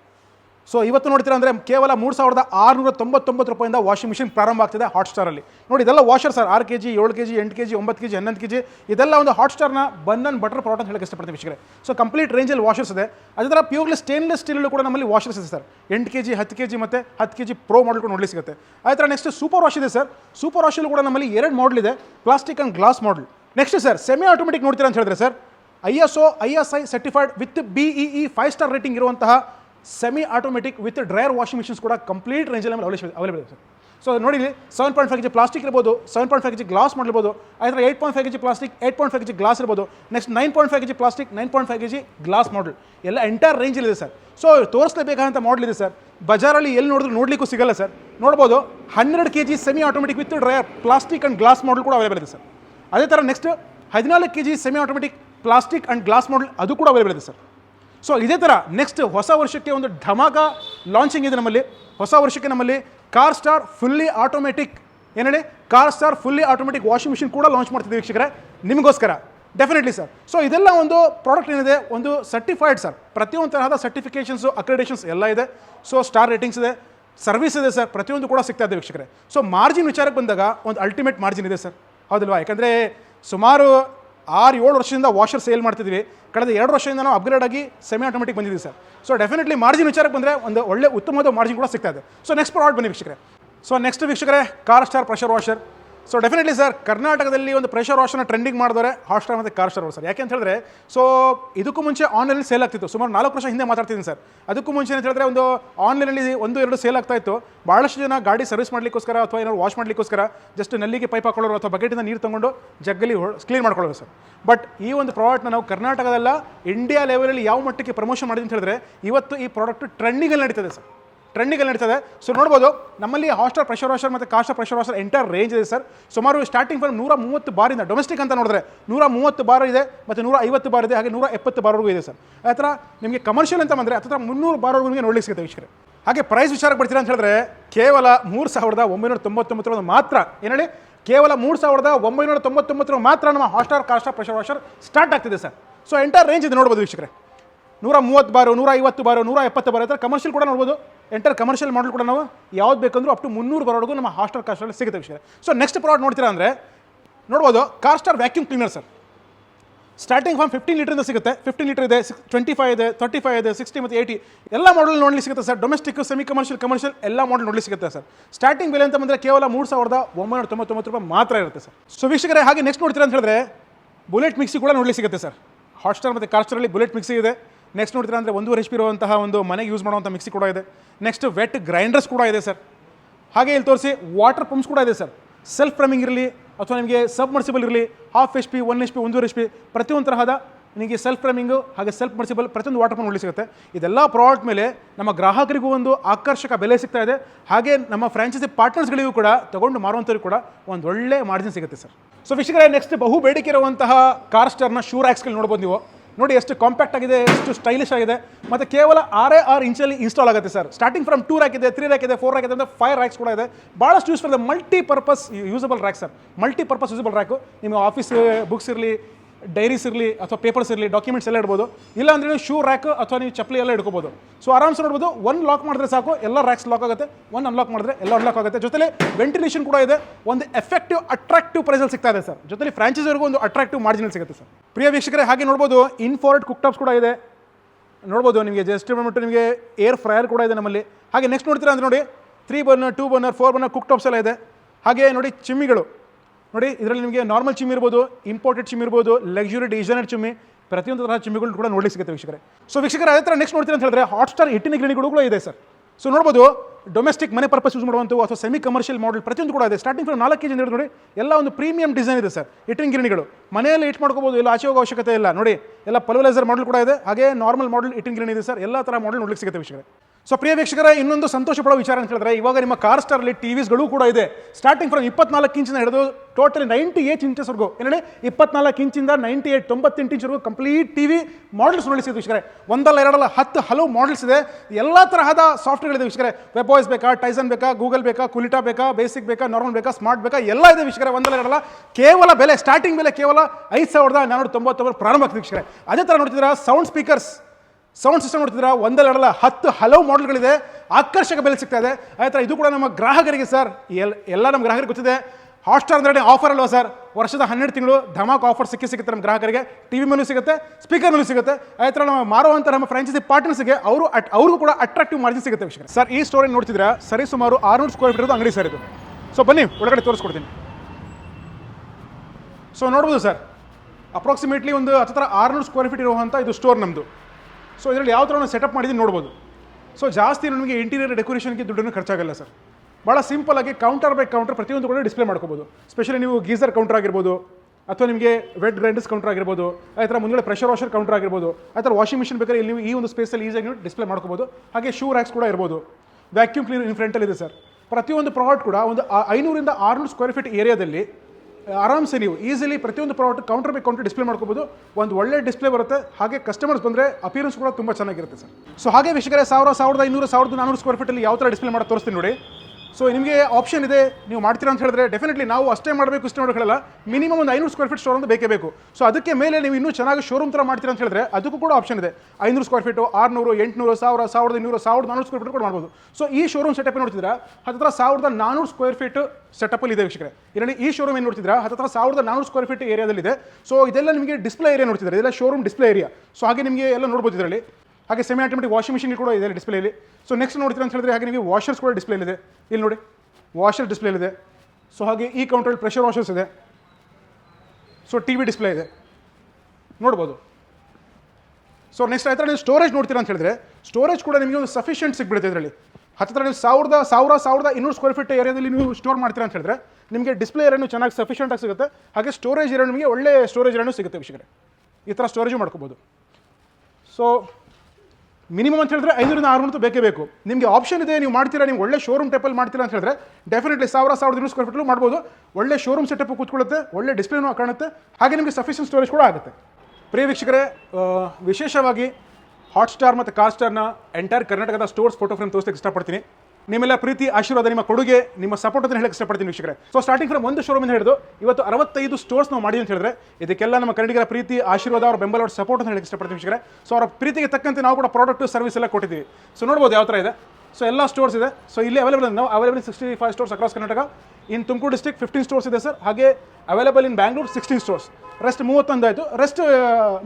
ಸೊ ಇವತ್ತು ನೋಡ್ತೀರಾ ಅಂದರೆ ಕೇವಲ ಮೂರು ಸಾವಿರದ ಆರುನೂರ ತೊಂಬತ್ತೊಂಬತ್ತು ರೂಪಾಯಿಂದ ವಾಷಿಂಗ್ ಮಿಷಿನ್ ಪ್ರಾರಂಭ ಆಗ್ತಿದೆ ಹಾಟ್ಸ್ಟಾರಲ್ಲಿ ನೋಡಿ, ಇದೆಲ್ಲ ವಾಷರ್ ಸರ್ ಆರು ಕೆ ಜಿ ಏಳು ಕೆ ಜಿ ಎಂಟು ಕೆ ಜಿ ಒಂಬತ್ತು ಕೆ ಜಿ ಹನ್ನೊಂದು ಕೆ ಜಿ ಇದೆಲ್ಲ ಒಂದು ಹಾಟ್ಸ್ಟಾರ್ನ ಬನ್ ಬನ್ನನ್ ಬಟರ್ ಪ್ರಾಡಕ್ಟ್ ಅಂತ ಹೇಳಕ್ಕೆ ಇಷ್ಟಪಡ್ತೀವಿ ವೀಕ್ಷಕರೇ. ಸೊ ಕಂಪ್ಲೀಟ್ ರೇಂಜಲ್ಲಿ ವಾಷರ್ಸ್ ಇದೆ. ಅದೇ ಥರ ಪ್ಯೂರ್ಲಿ ಸ್ಟೇನ್ಲೆಸ್ ಸ್ಟೀಲಲ್ಲೂ ಕೂಡ ನಮ್ಮಲ್ಲಿ ವಾಷರ್ಸ್ ಇದೆ ಸರ್ ಎಂಟು ಕೆ ಜಿ ಹತ್ತು ಕೆ ಜಿ ಮತ್ತು ಹತ್ತು ಕೆ ಜಿ ಪ್ರೋ ಮಾಡಲ್ ಕೂಡ ನೋಡಲಿ ಸಿಗುತ್ತೆ. ಅದೇ ಥರ ನೆಕ್ಸ್ಟ್ ಸೂಪರ್ ವಾಶ್ ಇದೆ ಸರ್ ಸೂಪರ್ ವಾಶಲ್ಲೂ ಕೂಡ ನಮ್ಮಲ್ಲಿ ಎರಡು ಮಾಡಲ್ ಇದೆ plastic and glass model next sir semi automatic ನೋಡ್ತೀರಾ ಅಂತ ಹೇಳಿದ್ರೆ sir I S O I S I certified with E five star rating ಇರುವಂತಹ semi automatic with dryer washing machines ಕೂಡ ಕಂಪ್ಲೀಟ್ ರೇಂಜಲ್ಲಿ ಅವೈಲೇಬಲ್ ಅವೈಲೇಬಲ್ ಇದೆ sir so ನೋಡಿ seven point five K G plastic ಇರ್ಬೋದು seven point five K G glass ಮಾಡಿರ್ಬೋದು ಅದರ eight point five K G plastic eight point five K G glass ಇರ್ಬೋದು next nine point five K G plastic nine point five K G glass model ಎಲ್ಲ entire ರೇಂಜಲ್ಲಿದೆ sir so ತೋರಿಸಲೇಬೇಕಾದಂಥ model ಇದೆ sir ಬಜಾರಲ್ಲಿ ಎಲ್ಲಿ ನೋಡಿದ್ರು ನೋಡಲಿಕ್ಕೂ ಸಿಗಲ್ಲ sir ನೋಡ್ಬೋದು ಹನ್ನೆರಡು K G semi automatic with dryer plastic and glass model ಕೂಡ ಅವೈಲೇಬಲ್ ಇದೆ ಸರ್ ಅದೇ ಥರ ನೆಕ್ಸ್ಟ್ ಹದಿನಾಲ್ಕು K G semi automatic plastic and glass model ಅದು ಕೂಡ ಅವೈಲೇಬಲ್ ಇದೆ ಸರ್ ಸೊ ಇದೇ ಥರ ನೆಕ್ಸ್ಟ್ ಹೊಸ ವರ್ಷಕ್ಕೆ ಒಂದು ಧಮಾಕ ಲಾಂಚಿಂಗ್ ಇದೆ ನಮ್ಮಲ್ಲಿ. ಹೊಸ ವರ್ಷಕ್ಕೆ ನಮ್ಮಲ್ಲಿ ಕಾರ್ ಸ್ಟಾರ್ ಫುಲ್ಲಿ ಆಟೋಮೆಟಿಕ್ ಏನು ಹೇಳಿ? Car Star fully automatic washing machine ಕೂಡ ಲಾಂಚ್ ಮಾಡ್ತಿದ್ದೀವಿ ವೀಕ್ಷಕರೇ. ನಿಮಗೋಸ್ಕರ. ಡೆಫಿನೆಟ್ಲಿ ಸರ್ ಸೊ ಇದೆಲ್ಲ ಒಂದು ಪ್ರಾಡಕ್ಟ್ ಏನಿದೆ? ಒಂದು ಸರ್ಟಿಫೈಡ್ ಸರ್ ಪ್ರತಿಯೊಂದು ತರಹದ ಸರ್ಟಿಫಿಕೇಷನ್ಸು ಅಕ್ರೆಡೇಷನ್ಸ್ ಎಲ್ಲ ಇದೆ. ಸೊ ಸ್ಟಾರ್ ರೇಟಿಂಗ್ಸ್ ಇದೆ. ಸರ್ವಿಸ್ ಇದೆ ಸರ್ ಪ್ರತಿಯೊಂದು ಕೂಡ ಸಿಗ್ತಾ ಇದೆ ವೀಕ್ಷಕರೇ. ಸೊ ಮಾರ್ಜಿನ್ ವಿಚಾರಕ್ಕೆ ಬಂದಾಗ ಒಂದು ಅಲ್ಟಿಮೇಟ್ ಮಾರ್ಜಿನ್ ಇದೆ ಸರ್ ಹೌದಲ್ವಾ? ಯಾಕಂದರೆ ಸುಮಾರು ಆರು ಏಳು ವರ್ಷದಿಂದ ವಾಷರ್ ಸೇಲ್ ಮಾಡ್ತಿದ್ವಿ. ಕಳೆದ ಎರಡು ವರ್ಷದಿಂದ ನಾವು ಅಪ್ಗ್ರೇಡ್ ಆಗಿ ಸೆಮಿ ಆಟೋಮೆಟಿಕ್ ಬಂದಿದ್ದೀವಿ ಸರ್. ಸೊ ಡೆಫಿನೆಟ್ಲಿ ಮಾರ್ಜಿನ್ ವಿಚಾರಕ್ಕೆ ಬಂದರೆ ಒಂದು ಒಳ್ಳೆ ಉತ್ತಮವಾದ ಮಾರ್ಜಿನ್ ಕೂಡ ಸಿಗ್ತಾ ಇದೆ. ಸೊ ನೆಕ್ಸ್ಟ್ ಪ್ರಾಡಕ್ಟ್ ಬನ್ನಿ ವೀಕ್ಷಕರೇ. ಸೊ ನೆಕ್ಸ್ಟ್ ವೀಕ್ಷಕರೇ Car Star pressure washer so definitely sir ಕರ್ನಾಟಕದಲ್ಲಿ ಒಂದು ಪ್ರೆಷರ್ ವಾಶನ್ನ ಟ್ರೆಂಡಿಂಗ್ ಮಾಡಿದ್ರೆ ಹಾಟ್ ಸ್ಟಾರ್ ಮತ್ತು ಕಾರ್ ಸ್ಟಾರ್ ಸರ್ ಯಾಕೆ ಅಂತ ಹೇಳಿದ್ರೆ ಸೊ ಇದಕ್ಕೂ ಮುಂಚೆ ಆನ್ಲೈನಲ್ಲಿ ಸೇಲ್ ಆಗ್ತಿತ್ತು. ಸುಮಾರು ನಾಲ್ಕು ವರ್ಷ ಹಿಂದೆ ಮಾತಾಡ್ತಿದ್ದೀನಿ ಸರ್ ಅದಕ್ಕೂ ಮುಂಚೆ ಅಂತ ಹೇಳಿದ್ರೆ, ಒಂದು ಆನ್ಲೈನಲ್ಲಿ ಒಂದು, ಎರಡು ಸೇಲ್ ಆಗ್ತಾ ಇತ್ತು. ಭಾಳಷ್ಟು ಜನ ಗಾಡಿ ಸರ್ವಿಸ್ ಮಾಡಲಿಕ್ಕೋಸ್ಕರ ಅಥವಾ ಏನಾದ್ರು ವಾಶ್ ಮಾಡಲಿಕ್ಕೋಸ್ಕರ ಜಸ್ಟ್ ನಲ್ಲಿಗೆ ಪೈಪ್ ಹಾಕೊಳ್ಳೋರು ಅಥವಾ ಬಕೆಟಿಂದ ನೀರು ತೊಗೊಂಡು ಜಗ್ಗಲಿ ಕ್ಲೀನ್ ಮಾಡ್ಕೊಳ್ಳೋರು ಸರ್ ಬಟ್ ಈ ಒಂದು ಪ್ರಾಡಕ್ಟ್ನ ನಾವು ಕರ್ನಾಟಕದಲ್ಲ ಇಂಡಿಯಾ ಲೆವೆಲಲ್ಲಿ ಯಾವ ಮಟ್ಟಕ್ಕೆ ಪ್ರಮೋಷನ್ ಮಾಡಿದೆ ಅಂತ ಹೇಳಿದ್ರೆ, ಇವತ್ತು ಈ ಪ್ರಾಡಕ್ಟ್ ಟ್ರೆಂಡಿಂಗಲ್ಲಿ ನಡೀತದೆ ಸರ್ ಟ್ರೆಂಡಿಂಗಲ್ಲಿ ನಡೀತದೆ. ಸೊ ನೋಡ್ಬೋದು, ನಮ್ಮಲ್ಲಿ ಹಾಸ್ಟರ್ ಪ್ರೆಷರ್ ವಾಷರ್ ಮತ್ತು Carstar pressure washer entire range ಇದೆ ಸರ್. ಸುಮಾರು ಸ್ಟಾರ್ಟಿಂಗ್ ಫ್ರಮ್ ನೂರ ಮೂವತ್ತು ಬಾರಿಂದ ಡೊಮೆಸ್ಟಿಕ್ ಅಂತ ನೋಡಿದ್ರೆ ನೂರ ಮೂವತ್ತು ಬಾರ್ ಇದೆ ಮತ್ತು ನೂರ ಐವತ್ತು ಬಾರ್ ಇದೆ, ಹಾಗೆ ನೂರ ಎಪ್ಪತ್ತು ಬಾರ್ವರೆಗೂ ಇದೆ ಸರ್. ಆ ಥರ ನಿಮಗೆ ಕಮರ್ಷಿಯಲ್ ಅಂತ ಬಂದರೆ ಹತ್ರ ಮುನ್ನೂರು ಬಾರ್ವರೆಗೂ ನಿಮಗೆ ನೋಡ್ಲಿಕ್ಕೆ ಸಿಗುತ್ತೆ ವೀಕ್ಷಕರೇ. ಹಾಗೆ ಪ್ರೈಸ್ ವಿಚಾರಕ್ಕೆ ಬರ್ತೀರಾ ಅಂತ ಹೇಳಿದ್ರೆ, ಕೇವಲ ಮೂರು ಸಾವಿರದ ಒಂಬೈನೂರ ತೊಂಬತ್ತೊಂಬತ್ತರ ಮಾತ್ರ, ಏನು ಹೇಳಿ? ಕೇವಲ ಮೂರು ಸಾವಿರದ ಒಂಬೈನೂರ ತೊಂಬತ್ತೊಂಬತ್ತರ ಮಾತ್ರ ನಮ್ಮ Hotstar Carstar pressure washer start ಆಗ್ತಿದೆ ಸರ್. ಸೊ ಎಂಟರ್ ರೇಂಜ್ ಇದೆ ನೋಡ್ಬೋದು ವೀಕ್ಷಕರೇ. ನೂರ ಮೂವತ್ತು ಬಾರು ನೂರ ಐವತ್ತು ಬಾರು ನೂರ ಎಪ್ಪತ್ತು ಬಾರು ಥರ ಕಮರ್ಷಿಯಲ್ ಕೂಡ ನೋಡ್ಬೋದು. ಎಂಟರ್ ಕಮರ್ಷಿಯಲ್ ಮಾಡಲ್ ಕೂಡ ನಾವು ಯಾವ್ದು ಬೇಕಂದ್ರೂ ಅಪ್ ಟು ಮುನ್ನೂರು ಬರೋವರೆಗೂ ನಮ್ಮ ಹಾಸ್ಟೆಲ್ ಕಾಸ್ಟಲ್ಲಿ ಸಿಗುತ್ತೆ ವಿಷಯ. ಸೊ ನೆಕ್ಸ್ಟ್ ಪ್ರಾಡಕ್ಟ್ ನೋಡ್ತೀರಾ ಅಂದರೆ, ನೋಡ್ಬೋದು Carstar vacuum cleaner sir starting from fifteen ಲೀಟ್ರಿಂದ ಸಿಗುತ್ತೆ. ಫಿಫ್ಟೀನ್ ಲೀಟರ್ ಇದೆ ಸಿಕ್ಸ್ ಟ್ವೆಂಟಿ ಫೈವ್ ಇದೆ ತರ್ಟಿ ಫೈವ್ ಇದೆ ಸಿಕ್ಸ್ಟಿ ಮತ್ತು ಏಯ್ಟಿ ಎಲ್ಲ ಮಾಡಲ್ ನೋಡಲಿ ಸಿಗುತ್ತೆ sir domestic semi commercial commercial ಎಲ್ಲ ಮಾಡಲ್ ನೋಡಲಿ ಸಿಗುತ್ತೆ ಸರ್ ಸ್ಟಾರ್ಟಿಂಗ್ ಬೆಲೆ ಅಂತ ಬಂದರೆ ಕೇವಲ ಮೂರು ಸಾವಿರದ ಒಂಬೈನೂರ ತೊಂಬತ್ತೊಂಬತ್ತು ರೂಪಾಯಿ ಮಾತ್ರ ಇರುತ್ತೆ ಸರ್ ಸೊ ವೀಕ್ಷಕರೇ, ಹಾಗೆ ನೆಕ್ಸ್ಟ್ ನೋಡ್ತೀರಾ ಅಂತ ಹೇಳಿದ್ರೆ ಬುಲೆಟ್ ಮಿಕ್ಸಿ ಕೂಡ ನೋಡಲಿ ಸಿಗುತ್ತೆ ಸರ್ ಹಾಟ್ಸ್ಟಾರ್ ಮತ್ತು ಕಾರ್ಸ್ಟಾರಲ್ಲಿ ಬುಲೆಟ್ ಮಿಕ್ಸಿ ಇದೆ. ನೆಕ್ಸ್ಟ್ ನೋಡ್ತೀರಾ ಅಂದರೆ ಒಂದು ಎಚ್ ಪಿ ಇರುವಂತಹ ಒಂದು ಮನೆಗೆ ಯೂಸ್ ಮಾಡುವಂಥ ಮಿಕ್ಸಿ ಕೂಡ ಇದೆ. ನೆಕ್ಸ್ಟ್ ವೆಟ್ ಗ್ರೈಂಡರ್ಸ್ ಕೂಡ ಇದೆ ಸರ್ ಹಾಗೆ ಇಲ್ಲಿ ತೋರಿಸಿ ವಾಟರ್ ಪಂಪ್ಸ್ ಕೂಡ ಇದೆ ಸರ್ ಸೆಲ್ಫ್ ಪ್ರಮಿಂಗ್ ಇರಲಿ ಅಥವಾ ನಿಮಗೆ ಸಬ್ಮರ್ಸಿಬಲ್ ಇರಲಿ half H P one H P ಒಂದೂವರೆ ಎಚ್ ಪಿ ಪ್ರತಿಯೊಂದು ತರಹದ ನಿಮಗೆ ಸೆಲ್ಫ್ ಪ್ರಮಿಂಗು ಹಾಗೆ ಸೆಲ್ಫ್ ಮರ್ಸಿಬಲ್ ಪ್ರತಿಯೊಂದು ವಾಟರ್ ಪಂಪ್ ಸಿಗುತ್ತೆ. ಇದೆಲ್ಲ ಪ್ರಾಡಕ್ಟ್ ಮೇಲೆ ನಮ್ಮ ಗ್ರಾಹಕರಿಗೂ ಒಂದು ಆಕರ್ಷಕ ಬೆಲೆ ಸಿಗ್ತಾ ಇದೆ. ಹಾಗೆ ನಮ್ಮ ಫ್ರಾಂಚೈಸಿ ಪಾರ್ಟ್ನರ್ಸ್ಗಳಿಗೂ ಕೂಡ ತಗೊಂಡು ಮಾರುವಂಥವ್ರಿಗೆ ಕೂಡ ಒಂದು ಒಳ್ಳೆ ಮಾರ್ಜಿನ್ ಸಿಗುತ್ತೆ ಸರ್ ಸೊ ವಿಷಯ ನೆಕ್ಸ್ಟ್ ಬಹು ಬೇಡಿಕೆ ಇರುವಂತಹ ಕಾರ್ ಸ್ಟಾರ್ನ ಶೂ ರ್ಯಾಕ್ಸ್ಗಳು ನೋಡ್ಬೋದು ನೀವು. ನೋಡಿ ಎಷ್ಟು ಕಾಂಪ್ಯಾಕ್ಟ್ ಆಗಿದೆ, ಎಷ್ಟು ಸ್ಟೈಲಿಶ್ ಆಗಿದೆ. ಮತ್ತು ಕೇವಲ ಆರೇ ಆರು ಇಂಚಲ್ಲಿ ಇನ್ಸ್ಟಾಲ್ ಆಗುತ್ತೆ sir starting from two rack ಇದೆ ತ್ರೀ ರ್ಯಾಕ್ ಇದೆ ಫೋರ್ ರ್ಯಾಕ್ ಇದೆ, ಅಂದರೆ ಫೈವ್ ರ್ಯಾಕ್ಸ್ ಕೂಡ ಇದೆ. ಭಾಳಷ್ಟು use for multi purpose usable rack sir multi purpose usable rack ನಿಮ್ಮ ಆಫೀಸ್ ಬುಕ್ಸ್ ಇರಲಿ ಡೈರೀಸ್ ಇರಲಿ ಅಥವಾ ಪೇಪರ್ಸ್ ಇರಲಿ ಡಾಕ್ಯುಮೆಂಟ್ಸ್ ಎಲ್ಲ ಇಡ್ಬೋದು. ಇಲ್ಲ ಅಂದರೆ ನೀವು ಶೂ ರ್ಯಾಕ್ ಅಥವಾ ನೀವು ಚಪ್ಪಲಿ ಎಲ್ಲ ಇಟ್ಕೋಬೋದು. ಸೊ ಆರಾಮ್ಸೆ ನೋಡ್ಬೋದು ಒನ್ ಲಾಕ್ ಮಾಡಿದ್ರೆ ಸಾಕು, ಎಲ್ಲ ರ್ಯಾಕ್ಸ್ ಲಾಕ್ ಆಗುತ್ತೆ. ಒನ್ ಅನ್ಲಾಕ್ ಮಾಡಿದ್ರೆ ಎಲ್ಲ ಅನ್ಲಾಕ್ ಆಗುತ್ತೆ. ಜೊತೆಲಿ ವೆಂಟಿಲೇಷನ್ ಕೂಡ ಇದೆ. ಒಂದು ಎಫೆಕ್ಟಿವ್ ಅಟ್ರಾಕ್ಟಿವ್ ಪ್ರೈಸಲ್ಲಿ ಸಿಗ್ತಾ ಇದೆ ಸರ್. ಜೊತೆಲಿ ಫ್ರಾಂಚೈಸಿವರೆಗೂ ಒಂದು ಅಟ್ರಾಕ್ಟಿವ್ ಮಾರ್ಜಿನಲ್ಲಿ ಸಿಗುತ್ತೆ ಸರ್. ಪ್ರಿಯ ವೀಕ್ಷಕರೇ, ಹಾಗೆ ನೋಡ್ಬೋದು ಇನ್ಫೋರ್ಡ್ ಕುಕ್ಟಾಪ್ಸ್ ಕೂಡ ಇದೆ. ನೋಡ್ಬೋದು, ನಿಮಗೆ ಜಸ್ಟ್ ಬಂದ್ಬಿಟ್ಟು ನಿಮಗೆ ಏರ್ ಫ್ರೈಯರ್ ಕೂಡ ಇದೆ ನಮ್ಮಲ್ಲಿ. ಹಾಗೆ ನೆಕ್ಸ್ಟ್ ನೋಡ್ತೀರಾ ಅಂದರೆ ನೋಡಿ three burner two burner four burner cook tops ಎಲ್ಲ ಇದೆ. ಹಾಗೆ ನೋಡಿ, ಚಿಮ್ಮಿಗಳು. ನೋಡಿ, ಇದರಲ್ಲಿ ನಿಮಗೆ ನಾರ್ಮಲ್ ಚಿಮ್ಮಿ ಇರ್ಬೋದು ಇಂಪೋರ್ಟೆಡ್ ಚಿಮ್ಮಿ ಇರ್ಬೋದು ಲಕ್ಸುರಿ ಡಿಸೈನರ್ ಚಿಮ್ಮಿ, ಪ್ರತಿಯೊಂದು ತರಹ ಚಿಮ್ಮಿಗಳು ಕೂಡ ನೋಡಲಿಕ್ಕೆ ಸಿಗುತ್ತೆ ವೀಕ್ಷಕರೇ. ಸೊ ವೀಕ್ಷಕರ, ಅದೇ ಥರ ನೆಕ್ಸ್ಟ್ ನೋಡ್ತೀನಿ ಅಂತ ಹೇಳಿದ್ರೆ ಹಾಟ್ ಸ್ಟಾರ್ ಹಿಟ್ಟಿನ ಗಿರಣಿಗಳು ಕೂಡ ಇದೆ ಸರ್. ಸೊ ನೋಡ್ಬೋದು ಡೊಮೆಸ್ಟಿಕ್ ಮನೆ ಪರ್ಪಸ್ ಯೂಸ್ ಮಾಡುವಂಥವು ಅಥವಾ ಸೆಮಿ ಕಮರ್ಷಿಯಲ್ ಮಾಡಲ್ ಪ್ರತಿಯೊಂದು ಕೂಡ ಇದೆ. ಸ್ಟಾರ್ಟಿಂಗ್ ಫ್ರಮ್ ನಾಲ್ಕು ಕೆಜಿ ನೋಡಿ, ಎಲ್ಲ ಒಂದು ಪ್ರೀಮಿಯಂ ಡಿಸೈನ್ ಇದೆ ಸರ್ ಹಿಟ್ಟಿನ ಗಿರಣಿಗಳು. ಮನೆಯಲ್ಲಿ ಇಟ್ ಮಾಡ್ಕೋಬೋದು, ಇಲ್ಲ ಆಚೆ ಹೋಗೋ ಅವಶ್ಯಕತೆ ಇಲ್ಲ. ನೋಡಿ, ಎಲ್ಲ ಪಲ್ವಲೈಸರ್ ಮಾಡಲ್ ಕೂಡ ಇದೆ. ಹಾಗೆ ನಾರ್ಮಲ್ ಮಾಡಲ್ ಇಟ್ಟಿನ ಗಿರಣಿ ಇದೆ ಸರ್. ಎಲ್ಲ ಥರ ಮಾಡಲ್ ನೋಡ್ಲಿಕ್ಕೆ ಸಿಗುತ್ತೆ ವೀಕ್ಷಕರೇ. ಸೊ ಪ್ರಿಯ ವೀಕ್ಷಕರೇ, ಇನ್ನೊಂದು ಸಂತೋಷ ಪಡೋ ವಿಚಾರ ಅಂತ ಹೇಳಿದ್ರೆ, ಇವಾಗ ನಿಮ್ಮ ಕಾರ್ ಸ್ಟಾರಲ್ಲಿ ಟಿವಿಸ್ಗಳು ಕೂಡ ಇದೆ. ಸ್ಟಾರ್ಟಿಂಗ್ ಫ್ರಮ್ ಇಪ್ಪತ್ನಾಲ್ಕು ಇಂಚಿನ ಹಿಡಿದು ಟೋಟಲಿ ನೈಂಟಿ ಏಟ್ ಇಂಚಸ್ವರೆಗೂ ಏನೇಳಿ ಇಪ್ಪತ್ನಾಲ್ಕು ಇಂಚಿಂದ ನೈಂಟಿ ಏಟ್ ತೊಂಬತ್ತೆಂಟು ಇಂಚ್ವರೆಗೂ ಕಂಪ್ಲೀಟ್ ಟಿವಿ ಮಾಡಲ್ಸ್ ನೋಡಿ ಸಿಗುತ್ತೆ ವೀಕ್ಷಕರೇ. ಒಂದಲ್ಲ, ಎರಡಲ್ಲ, ಹತ್ತು ಹಲವು ಮಾಡಲ್ಸ್ ಇದೆ. ಎಲ್ಲ ತರಹದ ಸಾಫ್ಟ್ವೇರ್ಗಳಿದೆ ವೀಕ್ಷಕರೇ. ವೆಬ್ ವಾಯ್ಸ್ ಬೇಕಾ ಟೈಸನ್ ಬೇಕಾ ಗೂಗಲ್ ಬೇಕಾ ಕುಲಿಟಾ ಬೇಕಾ ಬೇಸಿಕ್ ಬೇಕಾ ನಾರ್ಮಲ್ ಬೇಕಾ ಸ್ಮಾರ್ಟ್ ಬೇಕಾ, ಎಲ್ಲ ಇದೆ ವೀಕ್ಷಕರೇ, ಒಂದಲ್ಲ, ಎರಡಲ್ಲ. ಕೇವಲ ಬೆಲೆ ಸ್ಟಾರ್ಟಿಂಗ್ ಬೆಲೆ ಕೇವಲ ಐದು ಸಾವಿರದ ನಾನ್ನೂರ ತೊಂಬತ್ತೊಂಬತ್ತು ಪ್ರಾರಂಭ ಆಗ್ತದೆ ಅದೇ ಥರ ನೋಡ್ತಿದ್ರೆ ಸೌಂಡ್ ಸ್ಪೀಕರ್ಸ್ ಸೌಂಡ್ ಸಿಸ್ಟಮ್ ನೋಡ್ತಿದ್ರ ಒಂದಲ್ಲ ಎರಡಲ್ಲ ಹತ್ತು ಹಲವು ಮಾಡೆಲ್ಗಳಿದೆ ಆಕರ್ಷಕ ಬೆಲೆ ಸಿಗ್ತಾ ಇದೆ. ಅದೇ ಇದು ಕೂಡ ನಮ್ಮ ಗ್ರಾಹಕರಿಗೆ ಸರ್, ಎಲ್, ಎಲ್ಲ ನಮ್ಮ ಗ್ರಾಹಕರಿಗೆ ಗೊತ್ತಿದೆ. ಹಾಟ್ಸ್ಟಾರ್ ಅಂದ್ರೆ ಆಫರ್ ಅಲ್ವಾ ಸರ್? ವರ್ಷದ ಹನ್ನೆರಡು ತಿಂಗಳು ಧಮಾಕ್ ಆಫರ್ ಸಿಕ್ಕಿ ಸಿಗುತ್ತೆ ನಮ್ಮ ಗ್ರಾಹಕರಿಗೆ. ಟಿ ವಿ ಮೇಲೂ ಸಿಗುತ್ತೆ ಸ್ಪೀಕರ್ ಮೇಲೂ ಸಿಗುತ್ತೆ. ಅದೇ ಥರ ನಾವು ಮಾರುವಂಥ ನಮ್ಮ ಫ್ರಾಂಚೈಸಿ ಪಾರ್ಟ್ನರ್ಸ್ಗೆ ಅವರು ಅಟ್ ಅವ್ರಿಗೂ ಕೂಡ ಅಟ್ರಾಕ್ಟಿವ್ ಮಾರ್ಜಿನ್ ಸಿಗುತ್ತೆ ವಿಷಯ ಸರ್, ಈ ಸ್ಟೋರಿ ನೋಡ್ತಿದ್ರೆ ಸರಿ ಸುಮಾರು ಆರುನೂರು ಸ್ಕ್ವೇರ್ ಫೀಟ್ ಅಂಗಡಿ ಸರ್ ಇದು. ಸೊ ಬನ್ನಿ, ಒಳಗಡೆ ತೋರಿಸ್ಕೊಡ್ತೀನಿ. ಸೊ ನೋಡ್ಬೋದು ಸರ್. ಅಪ್ರಾಕ್ಸಿಮೇಟ್ಲಿ ಒಂದು ಹತ್ತಿರ ಆರುನೂರು ಸ್ಕ್ವೇರ್ ಫೀಟ್ ಇರುವಂಥ ಇದು ಸ್ಟೋರ್ ನಮ್ಮದು ಸೊ ಇದರಲ್ಲಿ ಯಾವ ಥರ ನಾವು ಸೆಟಪ್ ಮಾಡಿದ್ದೀನಿ, ನೋಡ್ಬೋದು. ಸೊ ಜಾಸ್ತಿ ನಮಗೆ ಇಂಟೀರಿಯರ್ ಡೆಕೋರೇಷನ್ಗೆ ದುಡ್ಡನ್ನು ಖರ್ಚಾಗಲ್ಲ ಸರ್. ಭಾಳ ಸಿಂಪಲ್ ಆಗಿ ಕೌಂಟರ್ ಬೈ ಕೌಂಟರ್ ಪ್ರತಿಯೊಂದು ಕೂಡ ಡಿಸ್ಪ್ಲೇ ಮಾಡ್ಕೋಬೋದು. ಸ್ಪೆಷಲಿ ನೀವು ಗೀಸರ್ ಕೌಂಟರ್ ಆಗಿರ್ಬೋದು, ಅಥವಾ ನಿಮಗೆ ವೆಡ್ ಗ್ರೈಂಡರ್ಸ್ ಕೌಂಟರ್ ಆಗಿರ್ಬೋದು, ಆ ಥರ ಮುಂದೆ ಪ್ರೆಷರ್ ವಾಷರ್ ಕೌಂಟರ್ ಆಗಿರ್ಬೋದು, ಆ ಥರ ವಾಷಿಂಗ್ ಮಿಷಿನ್ ಬೇಕಾದ್ರೆ ಇಲ್ಲಿ ನೀವು ಈ ಒಂದು ಸ್ಪೇಸಲ್ಲಿ ಈಸಿಯಾಗಿ ನೀವು ಡಿಸ್ಪ್ಲೇ ಮಾಡ್ಕೋಬೋದು. ಹಾಗೆ ಶೂ ರ್ಯಾಕ್ಸ್ ಕೂಡ ಇರ್ಬೋದು. ವ್ಯಾಕ್ಯೂಮ್ ಕ್ಲೀನರ್ ಇನ್ ಫ್ರಂಟಲ್ಲಿದೆ ಸರ್. ಪ್ರತಿಯೊಂದು ಪ್ರಾಡಕ್ಟ್ ಕೂಡ ಒಂದು ಐನೂರಿಂದ ಆರುನೂರು ಸ್ಕ್ವೇರ್ ಫೀಟ್ ಏರಿಯಾದಲ್ಲಿ ಆರಾಮ್ಸೆ ನೀವು ಈಸಿಲಿ ಪ್ರತಿಯೊಂದು product counter by counter display ಮಾಡ್ಕೋಬೋದು. ಒಂದು ಒಳ್ಳೆ ಡಿಸ್ಪ್ಲೇ ಬರುತ್ತೆ. ಹಾಗೆ ಕಸ್ಟಮರ್ಸ್ ಬಂದರೆ ಅಪಿಯರೆನ್ಸ್ ಕೂಡ ತುಂಬ ಚೆನ್ನಾಗಿರುತ್ತೆ ಸರ್. ಸೊ ಹಾಗೆ ವೀಕ್ಷಕರೇ, ಸಾವಿರ, ಸಾವಿರದ ಇನ್ನೂರು ಸಾವಿರದ ನಾನ್ನೂರು ಸ್ಕ್ವೇರ್ ಫೀಟಲ್ಲಿ ಯಾವ ಥರ ಡಿಸ್ಪ್ಲೇ ಮಾಡಿ ತೋರಿಸ್ತೀನಿ ನೋಡಿ. ಸೊ ನಿಮಗೆ ಆಪ್ಷನ್ ಇದೆ, ನೀವು ಮಾಡ್ತೀರಾ ಅಂತ ಹೇಳಿದ್ರೆ ಡೆಫಿನೆಟ್ಲಿ ನಾವು ಅಷ್ಟೇ ಮಾಡಬೇಕು, ಇಷ್ಟೇ ಮಾಡೋ ಹೇಳಲ್ಲ. ಮಿನಿಮಮ್ ಒಂದು ಐನೂರು ಸ್ಕ್ವೇರ್ ಫೀಟ್ ಸ್ಟೋರ್ ಅಂತ ಬೇಕೇ ಬೇಕು. ಸೊ ಅದಕ್ಕೆ ಮೇಲೆ ನೀವು ಇನ್ನೂ ಚೆನ್ನಾಗಿ ಶೋರೂಮ್ ಥರ ಮಾಡ್ತೀರಾ ಅಂತ ಹೇಳಿದ್ರೆ ಅದಕ್ಕೂ ಕೂಡ ಆಪ್ಷನ್ ಇದೆ. ಐನೂರು ಸ್ಕ್ವೇರ್ ಫೀಟು ಆರುನೂರು, ಎಂಟುನೂರು, ಸಾವಿರ, ಸಾವಿರದ ಇನ್ನೂರು, ಸಾವಿರದ ನಾನೂರು ಸ್ಕ್ವೇರ್ ಫೀಟ್ ಕೂಡ ಮಾಡ್ಬೋದು. ಸೊ ಈ ಶೋರೂಮ್ ಸೆಟಪ್ ನೋಡ್ತಿದ್ರೆ ಹತ್ತಿರ ಸಾವಿರದ ನಾನೂರು ಸ್ಕ್ವೇರ್ ಫೀಟ್ ಸೆಟಪಲ್ಲಿ ಇದೆ ವೀಕ್ಷಕರೇ. ಇದರಲ್ಲಿ ಈ ಶೋರೂಮ್ ಏನು ನೋಡ್ತಿದ್ರೆ ಹತ್ತಿರ ಸಾವಿರದ ನಾನೂರು ಸ್ಕ್ವೇರ್ ಫೀಟ್ ಏರಿಯಾದಲ್ಲಿದೆ ಸೊ ಇದೆಲ್ಲ ನಿಮಗೆ ಡಿಸ್ಪ್ಲೇ ಏರಿಯಾ ನೋಡ್ತಿದ್ದಾರೆ. ಇದೆಲ್ಲ ಶೋರೂಮ್ ಡಿಸ್ಪ್ಲೇ ಏರಿಯಾ ಸೊ ಹಾಗೆ ನಿಮಗೆ ಎಲ್ಲ ನೋಡ್ಬೋದು ಇದರಲ್ಲಿ. ಹಾಗೆ ಸೆಮಿ ಆಟೋಮೆಟಿಕ್ ವಾಷಿಂಗ್ ಮಿಷಿನ್ ಕೂಡ ಇದೆ ಡಿಸ್ಪ್ಲೇಲಿ ಸೊ ನೆಕ್ಸ್ಟ್ ನೋಡ್ತೀರಾ ಅಂತ ಹೇಳಿದ್ರೆ ಹಾಗೆ ನಿಮಗೆ ವಾಷರ್ಸ್ ಕೂಡ ಡಿಸ್ಪ್ಲೇ ಇದೆ. ಇಲ್ಲಿ ನೋಡಿ ವಾಷರ್ ಡಿಸ್ಪ್ಲೇ ಇದೆ. ಸೊ ಹಾಗೆ ಈ ಕೌಂಟ್ರಲ್ಲಿ ಪ್ರೆಷರ್ ವಾಷರ್ಸ್ ಇದೆ. ಸೊ ಟಿ ವಿ ಡಿಸ್ಪ್ಲೇ ಇದೆ. ನೋಡ್ಬೋದು. ಸೊ ನೆಕ್ಸ್ಟ್ ಆಯ್ತು ನೀವು ಸ್ಟೋರೇಜ್ ನೋಡ್ತೀರಾ ಅಂತ ಹೇಳಿದ್ರೆ ಸ್ಟೋರೇಜ್ ಕೂಡ ನಿಮಗೆ ಒಂದು ಸಫಿಷಿಯೆಂಟ್ ಸಿಗ್ಬಿಡುತ್ತೆ ಇದರಲ್ಲಿ. ಹತ್ತಿರ ನೀವು ಸಾವಿರದ, ಸಾವಿರ, ಸಾವಿರದ ಇನ್ನೂರು ಸ್ಕ್ವೇರ್ ಫೀಟ್ ಏರಿಯಾದಲ್ಲಿ ನೀವು ಸ್ಟೋರ್ ಮಾಡ್ತೀರಾ ಅಂತ ಹೇಳಿದ್ರೆ, ನಿಮಗೆ ಡಿಸ್ಪ್ಲೇ ಏರಿಯಾನು ಚೆನ್ನಾಗಿ ಸಫಿಷಿಯೆಂಟ್ ಆಗಿ ಸಿಗುತ್ತೆ. ಹಾಗೆ ಸ್ಟೋರೇಜ್ ಏರಿಯಾ ನಿಮಗೆ ಒಳ್ಳೆ ಸ್ಟೋರೇಜ್ ಏರಿಯಾನು ಸಿಗುತ್ತೆ ವೀಕ್ಷಕರೇ. ಈ ಥರ ಸ್ಟೋರೇಜು ಮಾಡ್ಕೋಬೋದು. ಸೊ ಮಿನಿಮಮ್ ಅಂತ ಹೇಳಿದ್ರೆ ಐನೂರಿಂದ ಆರುನೂರು ಬೇಕೇ ಬೇಕು. ನಿಮಗೆ ಆಪ್ಷನ್ ಇದೆ, ನೀವು ಮಾಡ್ತೀರಾ, ನೀವು ಒಳ್ಳೆ ಶೋರೂಮ್ ಟೆಪಲ್ಲಿ ಮಾಡ್ತೀರಾ ಅಂತ ಹೇಳಿದ್ರೆ ಡೆಫಿನೆಟ್ಲಿ ಸಾವಿರ, ಸಾವಿರದ ಇನ್ನೂರು ಸ್ಕ್ವೇರ್ ಫೀಟಲ್ಲೂ ಮಾಡ್ಬೋದು. ಒಳ್ಳೆ ಶೋರೂಮ್ ಸೆಟಪ್ ಕೂತ್ಕೊಳ್ಳುತ್ತೆ, ಒಳ್ಳೆ ಡಿಸ್ಪ್ಲೇನೂ ಕಾಣುತ್ತೆ, ಹಾಗೆ ನಿಮಗೆ ಸಫಿಷಿಯಂಟ್ ಸ್ಟೋರೇಜ್ ಕೂಡ ಆಗುತ್ತೆ. ಪ್ರಿಯ ವೀಕ್ಷಕರೇ ವಿಶೇಷವಾಗಿ ಹಾಟ್ಸ್ಟಾರ್ ಮತ್ತು ಕಾರ್ ಸ್ಟಾರ್ನ ಎಂಟೈರ್ ಕರ್ನಾಟಕದ ಸ್ಟೋರ್ಸ್ ಫೋಟೋ ಫ್ರೇಮ್ ತೋರಿಸಕ್ಕೆ ಇಷ್ಟಪಡ್ತೀನಿ. ನಿಮ್ಮೆಲ್ಲ ಪ್ರೀತಿ, ಆಶೀರ್ವಾದ, ನಿಮ್ಮ ಕೊಡುಗೆ, ನಿಮ್ಮ ಸಪೋರ್ಟ್ ಅಂತ ಹೇಳಕ್ಕೆ ಇಷ್ಟಪಡ್ತೀನಿ ವೀಕ್ಷಕರೇ. ಸೊ ಸ್ಟಾರ್ಟಿಂಗ್ ಫ್ರಮ್ ಒಂದು ಶೋರೂಮ್ ಹಿಡಿದು ಇವತ್ತು ಅರವತ್ತೈದು ಸ್ಟೋರ್ಸ್ ನಾವು ಮಾಡಿ ಅಂತ ಹೇಳಿದ್ರೆ ಇದಕ್ಕೆಲ್ಲ ನಮ್ಮ ಕನ್ನಡಿಗರ ಪ್ರೀತಿ, ಆಶೀರ್ವಾದ, ಅವ್ರ ಬೆಂಬಲ, ಅವ್ರ ಸಪೋರ್ಟ್ ಅಂತ ಹೇಳಕ್ಕೆ ಇಷ್ಟಪಡ್ತೀನಿ ವೀಕ್ಷಕರೇ. ಸೊ ಅವರ ಪ್ರೀತಿಗೆ ತಕ್ಕಂತೆ ನಾವು ಕೂಡ ಪ್ರಾಡಕ್ಟ್ ಸರ್ವಿಸ್ ಎಲ್ಲ ಕೊಟ್ಟಿದ್ದೀವಿ. ಸೊ ನೋಡ್ಬೋದು ಯಾವ ಥರ ಇದೆ. ಸೊ ಎಲ್ಲ ಸ್ಟೋರ್ಸ್ ಇದೆ. ಸೊ ಇಲ್ಲಿ ಅವೈಲೇಬಲ್ ನಾವು available sixty five stores across Karnataka in Tumakuru district fifteen stores ಇದೆ ಸರ್ ಹಾಗೆ available in Bangalore sixteen stores rest ಮೂವತ್ತೊಂದು ಆಯಿತು. ರೆಸ್ಟ್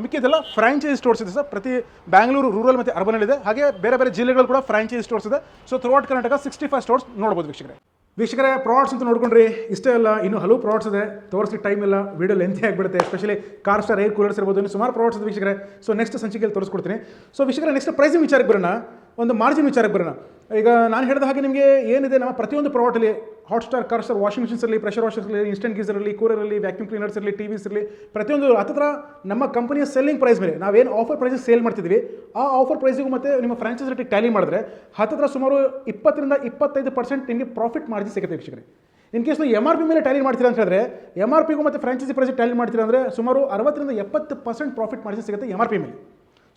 ಮಿಕ್ಕಿದೆಲ್ಲ ಫ್ರಾಂಚೈಸ್ ಸ್ಟೋರ್ಸ್ ಇದೆ ಸರ್ ಪ್ರತಿ ಬ್ಯಾಂಗ್ಳೂರು ರೂರಲ್ ಮತ್ತು ಇದೆ. ಹಾಗೆ ಬೇರೆ ಬೇರೆ ಜಿಲ್ಲೆಗಳು ಕೂಡ ಫ್ರಾಂಚೈಸ್ ಸ್ಟೋರ್ಸ್ ಇದೆ. So throughout Karnataka sixty five stores ನೋಡ್ಬೋದು ವೀಕ್ಷಕರೇ. ವೀಕ್ಷಕರೇ ಪ್ರಾಡಕ್ಟ್ಸ್ ಅಂತ ನೋಡ್ಕೊಂಡ್ರಿ, ಇಷ್ಟೇ ಅಲ್ಲ, ಇನ್ನು ಹಲವು ಪ್ರಾಡಕ್ಟ್ಸ್ ಇದೆ. ತೋರಿಸ್ಲಿಕ್ಕೆ ಟೈಮ್ ಇಲ್ಲ ವೀಡಿಯೋ ಲೆಂತಿ ಆಗಿಬಿಡುತ್ತೆ. Especially car star air coolers ಇರ್ಬೋದು. ಇನ್ನು ಸುಮಾರು ಪ್ರಾಡಕ್ಟ್ಸ್ ಇದೆ ವೀಕ್ಷಕರೇ. ಸೊ ನೆಕ್ಸ್ಟ್ ಸಂಚಿಕೆಯಲ್ಲಿ ತೋರಿಸ್ಕೊಡ್ತೀನಿ. ಸೊ ವೀಕ್ಷಕರೇ ನೆಕ್ಸ್ಟ್ ಪ್ರೈಸಿಂಗ್ ವಿಚಾರಕ್ಕೆ ಬರೋಣ. ಒಂದು ಮಾರ್ಜಿನ್ ವಿಚಾರಕ್ಕೆ ಬರೋಣ. ಈಗ ನಾನು ಹೇಳಿದ ಹಾಗೆ ನಿಮಗೆ ಏನಿದೆ ನಮ್ಮ ಪ್ರತಿಯೊಂದು ಪ್ರಾಡಕ್ಟಲ್ಲಿ Hotstar star star washing machines ಇರಲಿ ಪ್ರೆಷರ್ ವಾಷರ್ಸ್ ಇರಲಿ ಇನ್ಸ್ಟೆಂಟ್ ಗೀಸರ್ ಇರಲಿ ಇರಲಿ ವ್ಯಾಕ್ಯೂಮ್ ಕ್ಲೀನರ್ಸ್ ಇರಲಿ ಟಿ ವಿಸ್ ಇರಲಿ, ಪ್ರತಿಯೊಂದು ಹತ್ತಿರ ನಮ್ಮ ಕಂಪನಿಯ ಸೆಲ್ಲಿಂಗ್ ಪ್ರೈಸ್ ಮೇಲೆ ನಾವೇನು ಆಫರ್ ಪ್ರೈಸಸ್ ಸೇಲ್ ಮಾಡ್ತಿದ್ವಿ, ಆ ಆಫರ್ ಪ್ರೈಸಿಗೂ ಮತ್ತು ನಿಮ್ಮ ಫ್ರಾಂಚೈಸ್ ರೇಟಿಗೆ ಟ್ಯಾಲಿ ಮಾಡಿದ್ರೆ ಹತ್ತಿರ ಸುಮಾರು ಇಪ್ಪತ್ತರಿಂದ ಇಪ್ಪತ್ತೈದು ಪರ್ಸೆಂಟ್ ನಿಮಗೆ ಪ್ರಾಫಿಟ್ ಮಾರ್ಜಿನ್ ಸಿಗುತ್ತೆ ವೀಕ್ಷಕರೇ. ಇನ್ ಕೇಸ್ ನೀವು ಎಂ ಆರ್ ಪಿ ಮೇಲೆ ಟ್ಯಾಲಿ ಮಾಡ್ತೀರಾ ಅಂತ ಹೇಳಿದ್ರೆ ಎಂ ಆರ್ ಪಿಗೂ ಮತ್ತು ಫ್ರಾಂಚೈಸಿ ಪ್ರೈಸ್ ಟ್ಯಾಲಿ ಮಾಡ್ತೀರಾ ಅಂದರೆ ಸುಮಾರು ಅರವತ್ತರಿಂದ ಎಪ್ಪತ್ತು ಪರ್ಸೆಂಟ್ ಪ್ರಾಫಿಟ್ ಮಾರ್ಜಿನ್ ಸಿಗುತ್ತೆ ಎಂ ಆರ್ ಪಿ ಮೇಲೆ.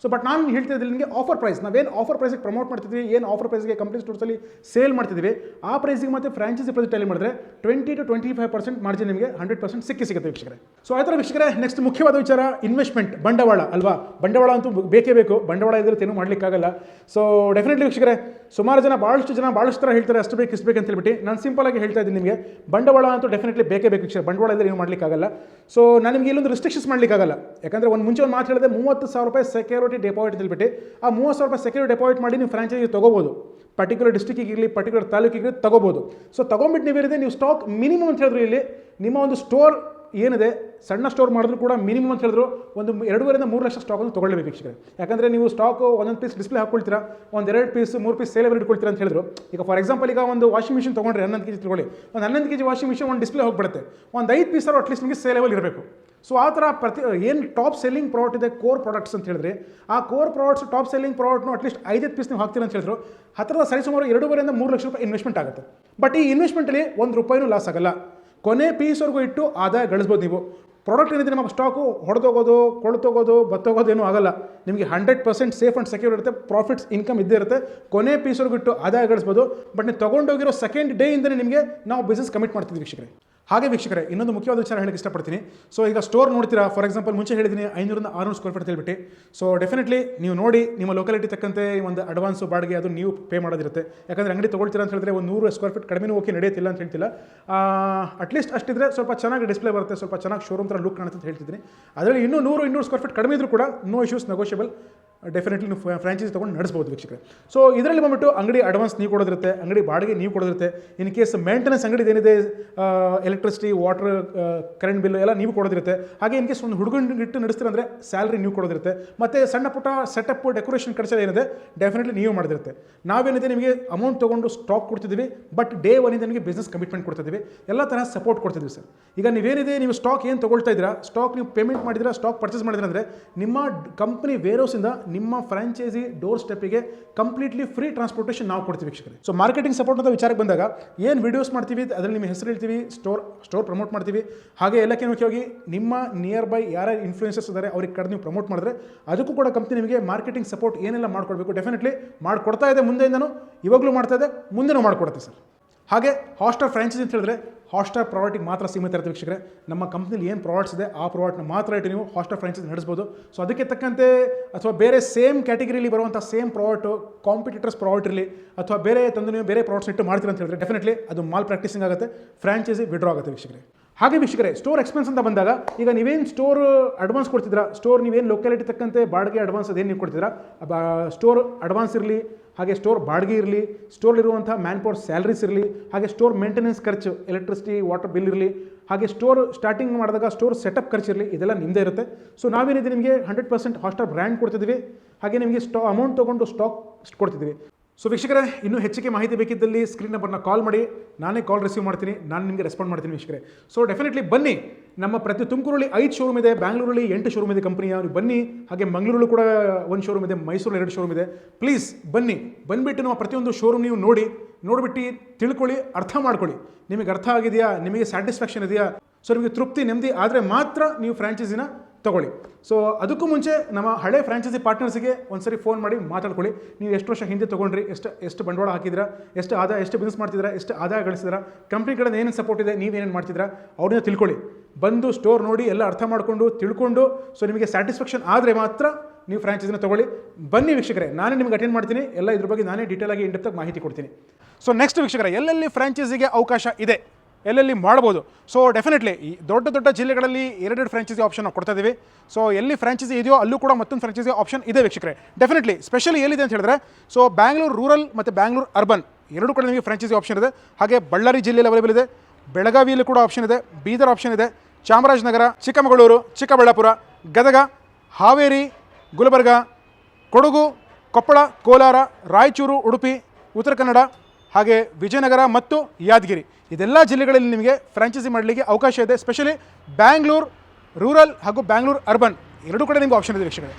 ಸೊ ಬಟ್ ನಾನು ಹೇಳ್ತಿದ್ದೆ ನಿಮಗೆ ಆಫರ್ ಪ್ರೈಸ್ ನಾವೇನು ಆಫರ್ ಪ್ರೈಸಿಗೆ ಪ್ರಮೋಟ್ ಮಾಡ್ತಿದ್ವಿ, ಏನು ಆಫರ್ ಪ್ರೈಸ್ಗೆ ಕಂಪ್ನಿ ಸ್ಟೋರ್ಸಲ್ಲಿ ಸೇಲ್ ಮಾಡ್ತಿದ್ವಿ, ಆ ಪ್ರೈಸಿಗೆ ಮತ್ತೆ ಫ್ರಾಂಚೈಸಿ ಪ್ರೈಸ್ ಟೈಲಿ ಮಾಡಿದ್ರೆ twenty two twenty five percent margin ನಿಮಗೆ ಹಂಡ್ರೆಡ್ ಪರ್ಸೆಂಟ್ ಸಿಕ್ಕಿ ಸಿಗುತ್ತೆ ವೀಕ್ಷಕರೇ. ಸೊ ಆ ಥರ ವೀಕ್ಷಕರೇ ನೆಕ್ಸ್ಟ್ ಮುಖ್ಯವಾದ ವಿಚಾರ ಇನ್ವೆಸ್ಟ್ಮೆಂಟ್ ಬಂಡವಾಳ ಅಲ್ವಾ? ಬಂಡವಾಳ ಅಂತೂ ಬೇಕೇ ಬೇಕು. ಬಂಡವಾಳ ಇದ್ರೆ ಏನೂ ಮಾಡಲಿಕ್ಕಾಗಲ್ಲ. ಸೊ ಡೆಫಿನೆಟ್ಲಿ ವೀಕ್ಷಕರೇ ಸುಮಾರು ಜನ ಭಾಳಷ್ಟು ಜನ ಭಾಳಷ್ಟು ಥರ ಹೇಳ್ತಾರೆ, ಅಷ್ಟು ಬೇಕು, ಇಷ್ಟು ಬೇಕು ಅಂತ ಹೇಳ್ಬಿಟ್ಟು. ನಾನು ಸಿಂಪಲ್ ಆಗಿ ಹೇಳ್ತಾ ಇದ್ದೀನಿ ನಿಮಗೆ. ಬಂಡವಾಳ ಅಂತೂ ಡೆಫಿನೆಟ್ಲಿ ಬೇಕೇ ಬೇಕು ವಿಷಯ ಬಂಡವಾಳ ಇಲ್ಲದೆ ಏನು ಮಾಡಲಿಕ್ಕಾಗಲ್ಲ ಸೊ ನಾನು ನಿಮಗೆ ಇಲ್ಲೊಂದು ರಿಸ್ಟ್ರಿಕ್ಷನ್ಸ್ ಮಾಡಲಿಕ್ಕಾಗಲ್ಲ ಯಾಕಂದರೆ ಒಂದು ಮುಂಚೆ ಒಂದು ಮಾತು ಹೇಳಿದೆ ಮೂವತ್ತು ಸಾವಿರ ರೂಪಾಯಿ ಸೆಕ್ಯೂರಿಟಿ ಡೆಪಾಸಿಟ್ ಹೇಳ್ಬಿಟ್ಟು, ಆ ಮೂವತ್ತು ಸಾವಿರ ರೂಪಾಯಿ ಸೆಕ್ಯೂರಿಟಿ ಡೆಪಾಸಿಟ್ ಮಾಡಿ ನೀವು ಫ್ರಾಂಚೈಸಿಗೆ ತೊಗೋಬೋದು. ಪರ್ಟಿಕ್ಯುಲರ್ ಡಿಸ್ಟಿಕ್ಕಿಗೆ ಇರಲಿ ಪರ್ಟಿಕ್ಯುಲರ್ ತಾಲೂಕಿಗೆ ತಗೋಬೋದು. ಸೊ ತೊಗೊಂಬಿಟ್ಟು ನೀವೇನಿದೆ ನೀವು ಸ್ಟಾಕ್ ಮಿನಿಮಮ್ ಅಂತ ಹೇಳಿದ್ರು ಇಲ್ಲಿ, ನಿಮ್ಮ ಒಂದು ಸ್ಟೋರ್ ಏನಿದೆ, ಸಣ್ಣ ಸ್ಟೋರ್ ಮಾಡಿದ್ರು ಕೂಡ ಮಿನಿಮಮ್ ಅಂತ ಹೇಳಿದ್ರು ಒಂದು ಎರಡೂವರೆಯಿಂದ ಮೂರು ಲಕ್ಷ ಸ್ಟಾಕನ್ನು ತೊಗೊಳ್ಳಬೇಕು ವೀಕ್ಷಕರೇ. ಯಾಕಂದರೆ ನೀವು ಸ್ಟಾಕು ಒಂದೊಂದು ಪೀಸ್ ಡಿಸ್ಪ್ಲೇ ಹಾಕ್ಕೊಳ್ತೀರಾ, ಒಂದು ಎರಡು ಪೀಸ್ ಮೂರು ಪೀಸ್ ಸೇಲೆಬಲ್ ಇಟ್ಕೊಳ್ತೀರಾ ಅಂತ ಹೇಳಿದ್ರು. ಈಗ ಫಾರ್ ಎಕ್ಸಾಂಪಲ್ ಈಗ ಒಂದು ವಾಷಿಂಗ್ ಮಿಷಿನ್ ತೊಗೊಂಡ್ರೆ ಹನ್ನೊಂದು ಕೆ ಜಿ ತೊಗೊಳ್ಳಿ. ಒಂದು ಹನ್ನೊಂದು ಕೆ ಜಿ ವಾಷಿಂಗ್ ಮಿಷಿನ್ ಒಂದು ಡಿಸ್ಪ್ಲೇ ಹೋಗ್ಬಿಡುತ್ತೆ. ಒಂದು ಐದು ಪೀಸ್ ಅಟ್ಲೀಸ್ಟ್ ನಿಮಗೆ ಸೇಲೆಬಲ್ ಇರಬೇಕು. ಸೊ ಆ ಥರ ಪ್ರತಿ ಏನು ಟಾಪ್ ಸೆಲ್ಲಿಂಗ್ ಪ್ರಾಡಕ್ಟ್ ಇದೆ ಕೋರ್ ಪ್ರಾಡಕ್ಟ್ಸ್ ಅಂತ ಹೇಳಿದ್ರೆ, ಆ ಕೋರ್ ಪ್ರಾಡಕ್ಟ್ಸ್ ಟಾಪ್ ಸೆಲ್ಲಿಂಗ್ ಪ್ರಾಡಕ್ಟ್ನು ಅಟ್ಲೀಸ್ಟ್ ಐದೈದು ಪೀಸ್ ನೀವು ಹಾಕ್ತೀರ ಅಂತ ಹೇಳಿದ್ರು ಹತ್ತಿರದ ಸರಿಸುಮಾರು ಎರಡೂವರೆಯಿಂದ ಮೂರು ಲಕ್ಷ ರೂಪಾಯಿ ಇನ್ವೆಸ್ಟ್ಮೆಂಟ್ ಆಗುತ್ತೆ. ಬಟ್ ಈ ಇನ್ವೆಸ್ಟ್ಮೆಂಟಲ್ಲಿ ಒಂದು ರೂಪಾಯಿನೂ ಲಾಸ್ ಆಗಲ್ಲ. ಕೊನೆ ಪೀಸ್ವರೆಗೂ ಇಟ್ಟು ಆದಾಯ ಗಳಿಸ್ಬೋದು ನೀವು. ಪ್ರಾಡಕ್ಟ್ ಏನಿದೆ ನಮ್ಮ ಸ್ಟಾಕು ಹೊಡೆದೋಗೋದು, ಕೊಳ್ತೋಗೋದು, ಬತ್ತೋಗೋದು ಏನೂ ಆಗಲ್ಲ. ನಿಮಗೆ hundred percent safe and secure ಇರುತ್ತೆ ಪ್ರಾಫಿಟ್ಸ್ ಇನ್ಕಮ್ ಇದ್ದೇ ಇರುತ್ತೆ. ಕೊನೆ ಪೀಸ್ವರೆಗೂ ಇಟ್ಟು ಆದಾಯ ಗಳಿಸ್ಬೋದು. ಬಟ್ ನೀವು ತೊಗೊಂಡೋಗಿರೋ ಸೆಕೆಂಡ್ ಡೇಯಿಂದಲೇ ನಿಮಗೆ ನಾವು ಬಿಸ್ನೆಸ್ ಕಮಿಟ್ ಮಾಡ್ತೀವಿ ವೀಕ್ಷಕರೇ. ಹಾಗೆ ವೀಕ್ಷಕರೇ, ಇನ್ನೊಂದು ಮುಖ್ಯವಾದ ವಿಚಾರ ಹೇಳಕ್ಕೆ ಇಷ್ಟಪಡ್ತೀನಿ. ಸೊ ಈಗ ಸ್ಟೋರ್ ನೋಡ್ತೀರಾ? ಫಾರ್ ಎಕ್ಸಾಂಪಲ್ ಮುಂಚೆ ಹೇಳಿದ್ದೀನಿ ಐನೂರಿಂದ ಆರುನೂರು ಸ್ಕ್ವೇರ್ ಫೀಟ್ ಹೇಳ್ಬಿಟ್ಟು. ಸೊ ಡೆಫಿನೆಟ್ಲಿ ನೀವು ನೋಡಿ, ನಿಮ್ಮ ಲೊಕಾಲಿಟಿ ತಕ್ಕಂತೆ ಒಂದು ಅಡ್ವಾನ್ಸು ಬಾಡಿಗೆ ಅದು ನೀವು ಪೇ ಮಾಡೋದಿರುತ್ತೆ. ಯಾಕಂದರೆ ಅಂಗಡಿ ತೊಗೊಳ್ತೀರಾ ಅಂತ ಹೇಳಿದ್ರೆ ಒಂದು ನೂರು ಸ್ಕ್ವೇರ್ ಫೀಟ್ ಕಡಿಮೆ ಓಕೆ ನಡೆಯುತ್ತಿಲ್ಲ ಅಂತ ಹೇಳ್ತಿಲ್ಲ. ಅಟ್ಲೀಸ್ಟ್ ಅಷ್ಟಿದ್ರೆ ಸ್ವಲ್ಪ ಚೆನ್ನಾಗಿ ಡಿಸ್ಪ್ಲೇ ಬರುತ್ತೆ, ಸ್ವಲ್ಪ ಚೆನ್ನಾಗಿ ಶೋರೂಮ್ ಥರ ಲುಕ್ ಕಾಣುತ್ತೆ ಅಂತ ಹೇಳ್ತಿದ್ದೀನಿ. ಅದರಲ್ಲಿ ಇನ್ನೂ ನೂರು, ಇನ್ನೂರು ಸ್ಕ್ವೇರ್ ಫೀಟ್ ಕಡಿಮೆ ಇದ್ರೂ ಕೂಡ ನೋ ಇಶ್ಯೂಸ್ ನೆಗೋಷಿಯಬಲ್ ಡೆಫಿನೆಟ್ಲಿ ನೀವು ಫ್ರಾಂಚೈಸಿ ತೊಗೊಂಡು ನಡೆಸ್ಬೋದು ವೀಕ್ಷಕರೇ. ಸೊ ಇದರಲ್ಲಿ ಬಂದ್ಬಿಟ್ಟು ಅಂಗಡಿ ಅಡ್ವಾನ್ಸ್ ನೀವು ಕೊಡೋದಿರುತ್ತೆ, ಅಂಗಡಿ ಬಾಡಿಗೆ ನೀವು ಕೊಡೋದಿರುತ್ತೆ. ಇನ್ ಕೇಸ್ ಮೇಂಟೆನೆನ್ಸ್ ಅಂಗಡಿ ಏನಿದೆ ಎಲೆಕ್ಟ್ರಿಸಿಟಿ ವಾಟರ್ ಕರೆಂಟ್ ಬಿಲ್ ಎಲ್ಲ ನೀವು ಕೊಡೋದಿರುತ್ತೆ. ಹಾಗೆ ಇನ್ ಕೇಸ್ ಒಂದು ಹುಡುಗನ ಇಟ್ಟು ನಡೆಸ್ತೀರ ಅಂದರೆ ಸ್ಯಾಲ್ರಿ ನೀವು ಕೊಡೋದಿರುತ್ತೆ. ಮತ್ತು ಸಣ್ಣ ಪುಟ್ಟ ಸೆಟಪ್ ಡೆಕೋರೇಷನ್ ಖರ್ಚು ಏನಿದೆ ಡೆಫಿನೆಟ್ಲಿ ನೀವು ಮಾಡಿದಿರುತ್ತೆ. ನಾವೇನಿದೆ ನಿಮಗೆ ಅಮೌಂಟ್ ತೊಗೊಂಡು ಸ್ಟಾಕ್ ಕೊಡ್ತಿದ್ದೀವಿ ಬಟ್ ಡೇ ಒನ್ನಿಂದ ನಿಮಗೆ ಬಿಸ್ನೆಸ್ ಕಮಿಟ್ಮೆಂಟ್ ಕೊಡ್ತಿದ್ದೀವಿ. ಎಲ್ಲ ಥರ ಸಪೋರ್ಟ್ ಕೊಡ್ತಿದ್ದೀವಿ ಸರ್. ಈಗ ನೀವೇನಿದೆ, ನೀವು ಸ್ಟಾಕ್ ಏನು ತೊಗೊಳ್ತಾ ಇದ್ದೀರಾ ಸ್ಟಾಕ್ ನೀವು ಪೇಮೆಂಟ್ ಮಾಡಿದಿರಾ ಸ್ಟಾಕ್ ಪರ್ಚೇಸ್ ಮಾಡಿದ್ರೆ ನಿಮ್ಮ ಕಂಪನಿ ವೇರೋಸಿಂದ ನಿಮ್ಮ ಫ್ರಾಂಚೈಸಿ ಡೋರ್ ಸ್ಟೆಪ್ಪಿಗೆ ಕಂಪ್ಲೀಟ್ಲಿ ಫ್ರೀ ಟ್ರಾನ್ಸ್ಪೋರ್ಟೇಷನ್ ನಾವು ಕೊಡ್ತೀವಿ ವೀಕ್ಷಕರೇ. ಸೊ ಮಾರ್ಕೆಟಿಂಗ್ ಸಪೋರ್ಟ್ ಅಂತ ವಿಚಾರಕ್ಕೆ ಬಂದಾಗ, ಏನು ವಿಡಿಯೋಸ್ ಮಾಡ್ತೀವಿ, ಅದರಲ್ಲಿ ನಿಮ್ಮ ಹೆಸರು ಹೇಳ್ತೀವಿ ಸ್ಟೋರ್ ಸ್ಟೋರ್ ಪ್ರಮೋಟ್ ಮಾಡ್ತೀವಿ. ಹಾಗೆ ಎಲ್ಲಕ್ಕೆ ಮುಖ್ಯವಾಗಿ ನಿಮ್ಮ ನಿಯರ್ ಬೈ ಯಾರ್ಯಾರು ಇನ್ಫ್ಲೂಯೆನ್ಸಸ್ ಇದ್ದಾರೆ ಅವ್ರಿಗೆ ಕಡೆ ನೀವು ಪ್ರಮೋಟ್ ಮಾಡಿದ್ರೆ, ಅದಕ್ಕೂ ಕೂಡ ಕಂಪ್ನಿ ನಿಮಗೆ ಮಾರ್ಕೆಟಿಂಗ್ ಸಪೋರ್ಟ್ ಏನೆಲ್ಲ ಮಾಡ್ಕೊಡ್ಬೇಕು ಡೆಫಿನೆಟ್ಲಿ ಮಾಡಿಕೊಡ್ತಾ ಇದೆ ಮುಂದೆಯಿಂದನೂ, ಇವಾಗಲೂ ಮಾಡ್ತಾ ಇದೆ, ಮುಂದೆನೂ ಮಾಡಿಕೊಡುತ್ತೆ ಸರ್. ಹಾಗೆ ಹಾಸ್ಟೆಲ್ ಫ್ರಾಂಚೈಸಿ ಅಂತ ಹೇಳಿದ್ರೆ ಹಾಸ್ಟೆಲ್ ಪ್ರಾಡಕ್ಟಿಗೆ ಮಾತ್ರ ಸೀಮಿತ ಇರುತ್ತೆ ವೀಕ್ಷಕರೇ. ನಮ್ಮ ಕಂಪ್ನಿಲಿ ಏನು ಪ್ರಾಡಕ್ಟ್ಸ್ ಇದೆ, ಆ ಪ್ರಾಡಕ್ಟ್ನ ಮಾತ್ರ ಇಟ್ಟು ನೀವು ಹಾಸ್ಟೆಲ್ ಫ್ರಾಂಚೈಸ್ ನಡೆಸ್ಬೋದು. ಸೊ ಅದಕ್ಕೆ ತಕ್ಕಂತೆ ಅಥವಾ ಬೇರೆ ಸೇಮ್ ಕ್ಯಾಟಗರಿಲಿ ಬರುವಂಥ ಸೇಮ್ ಪ್ರಾಡಕ್ಟು ಕಾಂಪಿಟೇಟರ್ಸ್ ಪ್ರಾಡಕ್ಟ್ ಇರಲಿ, ಅಥವಾ ಬೇರೆ ತಂದು ನೀವು ಬೇರೆ ಪ್ರಾಡಕ್ಟ್ಸ್ ಇಟ್ಟು ಮಾಡ್ತೀರ ಅಂತ ಹೇಳಿದ್ರೆ ಡೆಫಿನೆಟ್ಲಿ ಅದು ಮಾಲ್ ಪ್ರಾಕ್ಟೀಸಿಂಗ್ ಆಗುತ್ತೆ ಫ್ರಾಂಚೈಸಿ ವಿಡ್ರಾ ಆಗುತ್ತೆ ವೀಕ್ಷಕರೇ. ಹಾಗೆ ವೀಕ್ಷಕರೇ ಸ್ಟೋರ್ ಎಕ್ಸ್ಪೆನ್ಸ್ ಅಂತ ಬಂದಾಗ ಈಗ ನೀವೇನು ಸ್ಟೋರ್ ಅಡ್ವಾನ್ಸ್ ಕೊಡ್ತಿದ್ರ ಸ್ಟೋರ್ ನೀವೇನು ಲೊಕ್ಯಾಲಿಟಿ ತಕ್ಕಂತೆ ಬಾಡಿಗೆ ಅಡ್ವಾನ್ಸ್ ಅದೇನು ನೀವು ಕೊಡ್ತಿದ್ರ ಸ್ಟೋರ್ ಅಡ್ವಾನ್ಸ್ ಇರಲಿ ಹಾಗೆ ಸ್ಟೋರ್ ಬಾಡಿಗೆ ಇರಲಿ ಸ್ಟೋರ್ಲಿರುವಂಥ ಮ್ಯಾನ್ ಪವರ್ ಸ್ಯಾಲ್ರೀಸ್ ಇರಲಿ, ಹಾಗೆ ಸ್ಟೋರ್ ಮೇಂಟೆನೆನ್ಸ್ ಖರ್ಚು ಎಲೆಕ್ಟ್ರಿಸಿಟಿ ವಾಟರ್ ಬಿಲ್ ಇರಲಿ, ಹಾಗೆ ಸ್ಟೋರ್ ಸ್ಟಾರ್ಟಿಂಗ್ ಮಾಡಿದಾಗ ಸ್ಟೋರ್ ಸೆಟಪ್ ಇರಲಿ, ಇದೆಲ್ಲ ನಿಮ್ಮದೇ ಇರುತ್ತೆ. ಸೊ ನಾವೇನಿದೆ ನಿಮಗೆ ಹಂಡ್ರೆಡ್ ಪರ್ಸೆಂಟ್ ಹಾಸ್ಟಾರ್ ಬ್ರ್ಯಾಂಡ್ ಕೊಡ್ತಿದ್ದೀವಿ. ಹಾಗೆ ನಿಮಗೆ ಸ್ಟಾ ಅಮೌಂಟ್ ತೊಗೊಂಡು ಸ್ಟಾಕ್ ಕೊಡ್ತಿದ್ದೀವಿ. ಸೊ ವೀಕ್ಷಕರೇ, ಇನ್ನೂ ಹೆಚ್ಚಿಗೆ ಮಾಹಿತಿ ಬೇಕಿದ್ದಲ್ಲಿ ಸ್ಕ್ರೀನ್ ನಂಬರ್ನ ಕಾಲ್ ಮಾಡಿ. ನಾನೇ ಕಾಲ್ ರಿಸೀವ್ ಮಾಡ್ತೀನಿ, ನಾನು ನಿಮಗೆ ರೆಸ್ಪಾಂಡ್ ಮಾಡ್ತೀನಿ ವೀಕ್ಷಕರೇ. ಸೊ ಡೆಫಿನೆಟ್ಲಿ ಬನ್ನಿ, ನಮ್ಮ ಪ್ರತಿ ತುಮಕೂರಲ್ಲಿ ಐದು ಶೋರೂಮ್ ಇದೆ, ಬ್ಯಾಂಗ್ಳೂರಲ್ಲಿ ಎಂಟು ಶೋರೂಮ್ ಇದೆ ಕಂಪ್ನಿ ಅವ್ರಿಗೆ ಬನ್ನಿ. ಹಾಗೆ ಮಂಗಳೂರಲ್ಲೂ ಕೂಡ ಒಂದು ಶೋರೂಮ್ ಇದೆ, ಮೈಸೂರಲ್ಲಿ ಎರಡು ಶೋರೂಮ್ ಇದೆ. ಪ್ಲೀಸ್ ಬನ್ನಿ, ಬಂದುಬಿಟ್ಟು ನಮ್ಮ ಪ್ರತಿಯೊಂದು ಶೋರೂಮ್ ನೀವು ನೋಡಿ. ನೋಡಿಬಿಟ್ಟು ತಿಳ್ಕೊಳ್ಳಿ, ಅರ್ಥ ಮಾಡ್ಕೊಳ್ಳಿ. ನಿಮಗೆ ಅರ್ಥ ಆಗಿದೆಯಾ? ನಿಮಗೆ ಸ್ಯಾಟಿಸ್ಫ್ಯಾಕ್ಷನ್ ಇದೆಯಾ? ಸೊ ನಿಮಗೆ ತೃಪ್ತಿ, ನೆಮ್ಮದಿ, ಆದರೆ ಮಾತ್ರ ನೀವು ಫ್ರಾಂಚೈಸಿನ ತಗೊಳ್ಳಿ. ಸೊ ಅದಕ್ಕೂ ಮುಂಚೆ ನಮ್ಮ ಹಳೆ ಫ್ರಾಂಚೈಸಿ ಪಾರ್ಟ್ನರ್ಸಿಗೆ ಒಂದ್ಸರಿ ಫೋನ್ ಮಾಡಿ ಮಾತಾಡ್ಕೊಳ್ಳಿ. ನೀವು ಎಷ್ಟು ವರ್ಷ ಹಿಂದೆ ತೊಗೊಂಡ್ರಿ, ಎಷ್ಟು ಎಷ್ಟು ಬಂಡವಾಳ ಹಾಕಿದ್ರ ಎಷ್ಟು ಆದಾಯ, ಎಷ್ಟು ಬಿಸ್ನೆಸ್ ಮಾಡ್ತಿದ್ದೀರಾ, ಎಷ್ಟು ಆದಾಯ ಗಳಿಸಿದ್ರ ಕಂಪ್ನಿ ಕಡೆ ಏನೇನು ಸಪೋರ್ಟ್ ಇದೆ ನೀವೇನೇನು ಮಾಡ್ತಿದ್ದೀರಾ ಅವ್ರನ್ನ ತಿಳ್ಕೊಳ್ಳಿ. ಬಂದು ಸ್ಟೋರ್ ನೋಡಿ, ಎಲ್ಲ ಅರ್ಥ ಮಾಡಿಕೊಂಡು, ತಿಳ್ಕೊಂಡು ಸೊ ನಿಮಗೆ ಸ್ಯಾಟಿಸ್ಫ್ಯಾಕ್ಷನ್ ಆದರೆ ಮಾತ್ರ ನೀವು ಫ್ರಾಂಚೈಸಿನ ತಗೊಳ್ಳಿ. ಬನ್ನಿ ವೀಕ್ಷಕರೇ, ನಾನೇ ನಿಮ್ಗೆ ಅಟೆಂಡ್ ಮಾಡ್ತೀನಿ. ಎಲ್ಲ ಇದ್ರ ಬಗ್ಗೆ ನಾನೇ ಡೀಟೇಲ್ ಆಗಿ ಇಂಡೆಪ್ತಾಗಿ ಮಾಹಿತಿ ಕೊಡ್ತೀನಿ. ಸೊ ನೆಕ್ಸ್ಟ್ ವೀಕ್ಷಕರೇ, ಎಲ್ಲೆಲ್ಲಿ ಫ್ರಾಂಚೈಸಿಗೆ ಅವಕಾಶ ಇದೆ? ಎಲ್ಲೆಲ್ಲಿ ಮಾಡ್ಬೋದು. ಸೊ ಡೆಫಿನೆಟ್ಲಿ ಈ ದೊಡ್ಡ ದೊಡ್ಡ ಜಿಲ್ಲೆಗಳಲ್ಲಿ ಎರಡೆರಡು ಫ್ರಾಂಚೈಸಿ ಆಪ್ಷನ್ ನಾವು ಕೊಡ್ತಾ ಇದ್ದೀವಿ ಸೊ ಎಲ್ಲಿ ಫ್ರಾಂಚೈಸಿ ಇದೆಯೋ ಅಲ್ಲೂ ಕೂಡ ಮತ್ತೊಂದು ಫ್ರಾಂಚೈಸಿ ಆಪ್ಷನ್ ಇದೆ ವೀಕ್ಷಕರೇ. ಡೆಫಿನೆಟ್ಲಿ ಸ್ಪೆಷಲಿ ಎಲ್ಲಿದೆ ಅಂತ ಹೇಳಿದ್ರೆ ಸೊ ಬ್ಯಾಂಗ್ಳೂರು ರೂರಲ್ ಮತ್ತು ಬ್ಯಾಂಗ್ಳೂರು ಅರ್ಬನ್ ಎರಡು ಕಡೆ ನಿಮಗೆ ಫ್ರಾಂಚೈಸಿ ಆಪ್ಷನ್ ಇದೆ. ಹಾಗೆ ಬಳ್ಳಾರಿ ಜಿಲ್ಲೆಯಲ್ಲಿ ಅವೈಲೇಬಲ್ ಇದೆ. ಬೆಳಗಾವಿಯಲ್ಲಿ ಕೂಡ ಆಪ್ಷನ್ ಇದೆ. ಬೀದರ್ ಆಪ್ಷನ್ ಇದೆ. ಚಾಮರಾಜನಗರ, ಚಿಕ್ಕಮಗಳೂರು, ಚಿಕ್ಕಬಳ್ಳಾಪುರ, ಗದಗ, ಹಾವೇರಿ, ಗುಲ್ಬರ್ಗ, ಕೊಡಗು, ಕೊಪ್ಪಳ, ಕೋಲಾರ, ರಾಯಚೂರು, ಉಡುಪಿ, ಉತ್ತರ ಕನ್ನಡ, ಹಾಗೆ ವಿಜಯನಗರ ಮತ್ತು ಯಾದಗಿರಿ. ಇದೆಲ್ಲ ಜಿಲ್ಲೆಗಳಲ್ಲಿ ನಿಮಗೆ ಫ್ರಾಂಚೈಸಿ ಮಾಡಲಿಕ್ಕೆ ಅವಕಾಶ ಇದೆ ಸ್ಪೆಷಲಿ ಬ್ಯಾಂಗ್ಳೂರು ರೂರಲ್ ಹಾಗೂ ಬ್ಯಾಂಗ್ಳೂರು ಅರ್ಬನ್ ಎರಡೂ ಕಡೆ ನಿಮಗೆ ಆಪ್ಷನ್ ಇದೆ ವೀಕ್ಷಕರೇ.